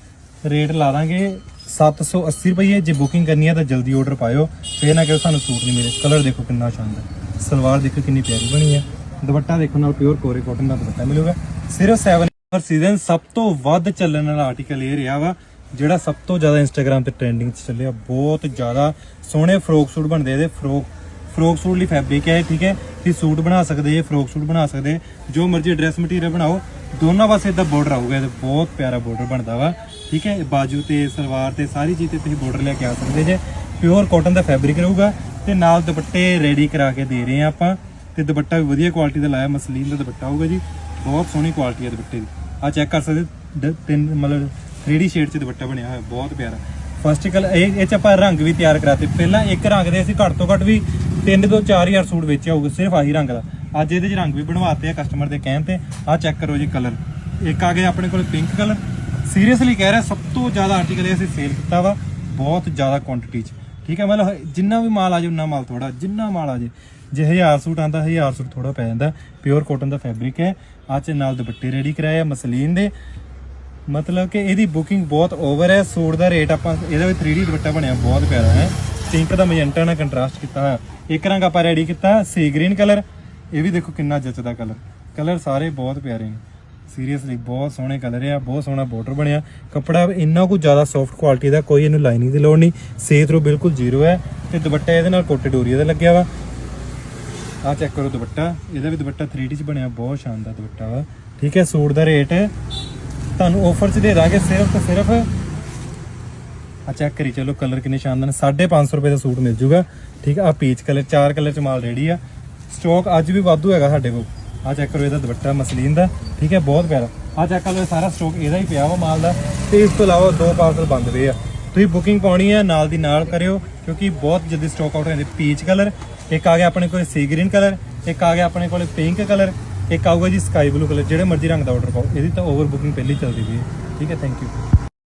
ਰੇਟ ਲਾ ਦਾਂਗੇ 780 ਰੁਪਏ। ਜੇ ਬੁਕਿੰਗ ਕਰਨੀ ਹੈ ਤਾਂ ਜਲਦੀ ਆਰਡਰ ਪਾਇਓ। ਫੇਰ ਨਾ ਕਿ ਸਾਨੂੰ ਸੂਟ ਨਹੀਂ ਮਿਲੇ। ਕਲਰ ਦੇਖੋ ਕਿੰਨਾ ਸ਼ਾਨਦਾਰ। ਸਲਵਾਰ ਦੇਖੋ ਕਿੰਨੀ ਪਿਆਰੀ ਬਣੀ ਹੈ। ਦੁਪੱਟਾ ਦੇਖੋ ਨਾਲ ਪਿਓਰ ਕੋਰੇ ਕਾਟਨ ਦਾ ਦੁਪੱਟਾ ਮਿਲੂਗਾ। ਸਿਰਫ 7 ਨੰਬਰ ਸੀਜ਼ਨ ਸਭ ਤੋਂ ਵੱਧ ਚੱਲਣ ਵਾਲਾ ਆਰਟੀਕਲ ਇਹ ਰਿਹਾ ਵਾ। ਜਿਹੜਾ ਸਭ ਤੋਂ ਜ਼ਿਆਦਾ ਇੰਸਟਾਗ੍ਰam ਤੇ ਟ੍ਰੈਂਡਿੰਗ 'ਚ ਚੱਲਿਆ, ਬਹੁਤ ਜ਼ਿਆਦਾ ਸੋਹਣੇ ਫਰੋਕ ਸੂਟ ਬਣਦੇ ਇਹਦੇ ਫਰੋਕ ਫਰੋਕ ਸੂਟ ਲਈ ਫੈਬਰਿਕ ਹੈ ਠੀਕ ਹੈ? ਤੁਸੀਂ ਸੂਟ ਬਣਾ ਸਕਦੇ ਜੇ ਫਰੋਕ ਸੂਟ ਬਣਾ ਸਕਦੇ, ਜੋ ਮਰਜ਼ੀ ਡਰੈਸ ਮਟੀਰੀਅਲ ਬਣਾਓ, ਦੋਨਾਂ ਪਾਸੇ ਇਦਾਂ ਬਾਰਡਰ ਆਊਗਾ, ਇਹਦਾ ਬਹੁਤ ਪਿਆਰਾ ਬਾਰਡਰ ਬਣਦਾ ਵਾ, ਠੀਕ ਹੈ? ਬਾਜੂ ਤੇ, ਸਲਵਾਰ ਤੇ, ਸਾਰੀ ਚੀਜ਼ ਤੇ ਤੁਸੀਂ ਬਾਰਡਰ ਲੈ ਕੇ ਆ ਸਕਦੇ ਜੇ। ਪਿਓਰ ਕਾਟਨ ਦਾ ਫੈਬਰਿਕ ਰਹੂਗਾ ਤੇ ਨਾਲ ਦੁਪੱਟੇ ਰੈਡੀ ਕਰਾ ਕੇ ਦੇ ਰਹੇ ਆ ਆਪਾਂ, ਤੇ ਦੁਪੱਟਾ ਵੀ ਵਧੀਆ ਕੁਆਲਿਟੀ ਦਾ ਲਾਇਆ, ਮਸਲੀਨ ਦਾ ਦੁਪੱਟਾ ਹੋਊਗਾ ਜੀ, ਬਹੁਤ ਸੋਹਣੀ ਕੁਆਲਿਟੀ ਹੈ ਦੁਪੱਟੇ ਦੀ। ਆ ਚੈੱਕ ਕਰ ਸਕਦੇ ਡ- ਤਿੰਨ, ਮਤਲਬ 3D ਸ਼ੇਡ 'ਚ ਦੁਪੱਟਾ ਬਣਿਆ ਹੋਇਆ, ਬਹੁਤ ਪਿਆਰਾ। ਫਸਟ ਕਲ ਇਹ ਇਹ ਚ ਆਪਾਂ ਰੰਗ ਵੀ ਤਿਆਰ ਕਰਾਤੇ। ਪਹਿਲਾਂ ਇੱਕ ਰੰਗ ਦੇ ਅਸੀਂ ਘੱਟ ਤੋਂ ਘੱਟ ਵੀ 3 ਤੋਂ 4000 ਸੂਟ ਵੇਚਿਆ ਹੋਊਗਾ, ਸਿਰਫ ਆਹੀ ਰੰਗ ਦਾ। ਅੱਜ ਇਹਦੇ 'ਚ ਰੰਗ ਵੀ ਬਣਵਾਤੇ ਆ ਕਸਟਮਰ ਦੇ ਕਹਿਣ ਤੇ। ਆ ਚੈੱਕ ਕਰੋ ਜੀ ਕਲਰ ਇੱਕ ਆ ਗਿਆ ਆਪਣੇ ਕੋਲ ਪਿੰਕ ਕਲਰ ਸੀਰੀਅਸਲੀ ਕਹਿ ਰਿਹਾ, ਸਭ ਤੋਂ ਜ਼ਿਆਦਾ ਆਰਟੀਕਲ ਇਹ ਅਸੀਂ ਸੇਲ ਕੀਤਾ ਵਾ, ਬਹੁਤ ਜ਼ਿਆਦਾ ਕੁਆਂਟੀਟੀ 'ਚ। ਠੀਕ ਹੈ, ਮਤਲਬ ਜਿੰਨਾ ਵੀ ਮਾਲ ਆ ਜੇ ਉਨਾ ਮਾਲ ਥੋੜਾ ਜਿੰਨਾ ਮਾਲ ਆ ਜੇ ਜੇ 1000 ਸੂਟ ਆਂਦਾ 1000 ਸੂਟ ਥੋੜਾ ਪੈ ਜਾਂਦਾ। ਪਿਓਰ ਕਾਟਨ ਦਾ ਫੈਬਰਿਕ ਹੈ। ਆ ਚ ਨਾਲ ਦੁਪੱਟੇ ਰੈਡੀ ਕਰਾਏ ਆ, ਮਸਲੀਨ ਦੇ। ਮਤਲਬ ਕਿ ਇਹਦੀ ਬੁਕਿੰਗ ਬਹੁਤ ਓਵਰ ਹੈ। ਸੂਟ ਦਾ ਰੇਟ ਆਪਾਂ ਇਹਦਾ ਵੀ 3D ਦੁਪੱਟਾ ਬਣਿਆ, ਬਹੁਤ ਪਿਆਰਾ ਹੈ। ਪਿੰਕ ਦਾ ਮੈਜੈਂਟਾ ਨਾਲ ਕੰਟਰਾਸਟ ਕੀਤਾ ਹੋਇਆ। ਇੱਕ ਰੰਗ ਆਪਾਂ ਰੈਡੀ ਕੀਤਾ ਸੀ ਗ੍ਰੀਨ ਕਲਰ ਇਹ ਵੀ ਦੇਖੋ ਕਿੰਨਾ ਜੱਚਦਾ ਕਲਰ ਕਲਰ ਸਾਰੇ ਬਹੁਤ ਪਿਆਰੇ ਨੇ। ਸੀਰੀਅਸਲੀ ਬਹੁਤ ਸੋਹਣੇ ਕਲਰ ਆ, ਬਹੁਤ ਸੋਹਣਾ ਬਾਰਡਰ ਬਣਿਆ। ਕੱਪੜਾ ਇੰਨਾ ਕੁ ਜ਼ਿਆਦਾ ਸੌਫਟ ਕੁਆਲਿਟੀ ਦਾ ਕੋਈ ਇਹਨੂੰ ਲਾਈਨਿੰਗ ਦੀ ਲੋੜ ਨਹੀਂ। ਸੇ ਥਰੂ ਬਿਲਕੁਲ ਜ਼ੀਰੋ ਹੈ ਤੇ ਦੁਪੱਟਾ ਇਹਦੇ ਨਾਲ ਕੋਟੇ ਡੋਰੀਆ ਦਾ ਲੱਗਿਆ ਵਾ। ਆ ਚੈੱਕ ਕਰੋ ਦੁਪੱਟਾ। ਇਹਦਾ ਵੀ ਦੁਪੱਟਾ 3D ਚ ਬਣਿਆ, ਬਹੁਤ ਸ਼ਾਨਦਾਰ ਦੁਪੱਟਾ ਵਾ। ਠੀਕ ਹੈ, ਸੂਟ ਦਾ ਰੇਟ ਤੁਹਾਨੂੰ ਆਫਰ ਚ ਦੇ ਦਾਂਗੇ ਸਿਰਫ ਤੇ ਸਿਰਫ। ਆ ਚੈੱਕ ਕਰੀ, ਚਲੋ ਕਲਰ ਕਿੰਨੇ ਸ਼ਾਨਦਾਰ ਨੇ। 550 ਰੁਪਏ ਦਾ ਸੂਟ ਮਿਲ ਜੂਗਾ। ਠੀਕ ਆ ਪੀਚ ਕਲਰ ਚਾਰ ਕਲਰ ਚ ਮਾਲ ਰੈਡੀ ਆ। ਸਟਾਕ ਅੱਜ ਵੀ ਵਾਧੂ ਹੈਗਾ ਸਾਡੇ ਕੋਲ। ਆ ਚੈੱਕ ਕਰੋ ਇਹਦਾ ਦੁਪੱਟਾ ਮਸਲੀਨ ਦਾ। ਠੀਕ ਹੈ ਬਹੁਤ ਪਿਆਰਾ। ਆ ਚੈੱਕ ਕਰੋ ਇਹ ਸਾਰਾ ਸਟਾਕ ਇਹਦਾ ਹੀ ਪਿਆ ਵਾ ਮਾਲ ਦਾ। ਤੇ ਇਸ ਤੋਂ ਇਲਾਵਾ ਦੋ ਪਾਰਸਲ ਬੰਦ ਪਏ ਆ। ਤੁਸੀਂ ਬੁਕਿੰਗ ਪਾਉਣੀ ਆ, ਨਾਲ ਦੀ ਨਾਲ ਕਰਿਓ, ਕਿਉਂਕਿ ਬਹੁਤ ਜਲਦੀ ਸਟਾਕ ਆਊਟ ਹੋ ਜਾਂਦੇ। ਪੀਚ ਕਲਰ ਇੱਕ ਆ ਗਿਆ ਆਪਣੇ ਕੋਲ ਸੀ ਗ੍ਰੀਨ ਕਲਰ ਇੱਕ ਆ ਗਿਆ ਆਪਣੇ ਕੋਲ ਪਿੰਕ ਕਲਰ ਇੱਕ ਆਊਗਾ ਜੀ ਸਕਾਈ ਬਲੂ ਕਲਰ ਜਿਹੜੇ ਮਰਜ਼ੀ ਰੰਗ ਦਾ ਆਰਡਰ ਪਾਓ, ਇਹਦੀ ਤਾਂ ਓਵਰ ਬੁਕਿੰਗ ਪਹਿਲੀ ਚੱਲਦੀ ਪਈ ਹੈ। ਠੀਕ ਹੈ ਥੈਂਕ ਯੂ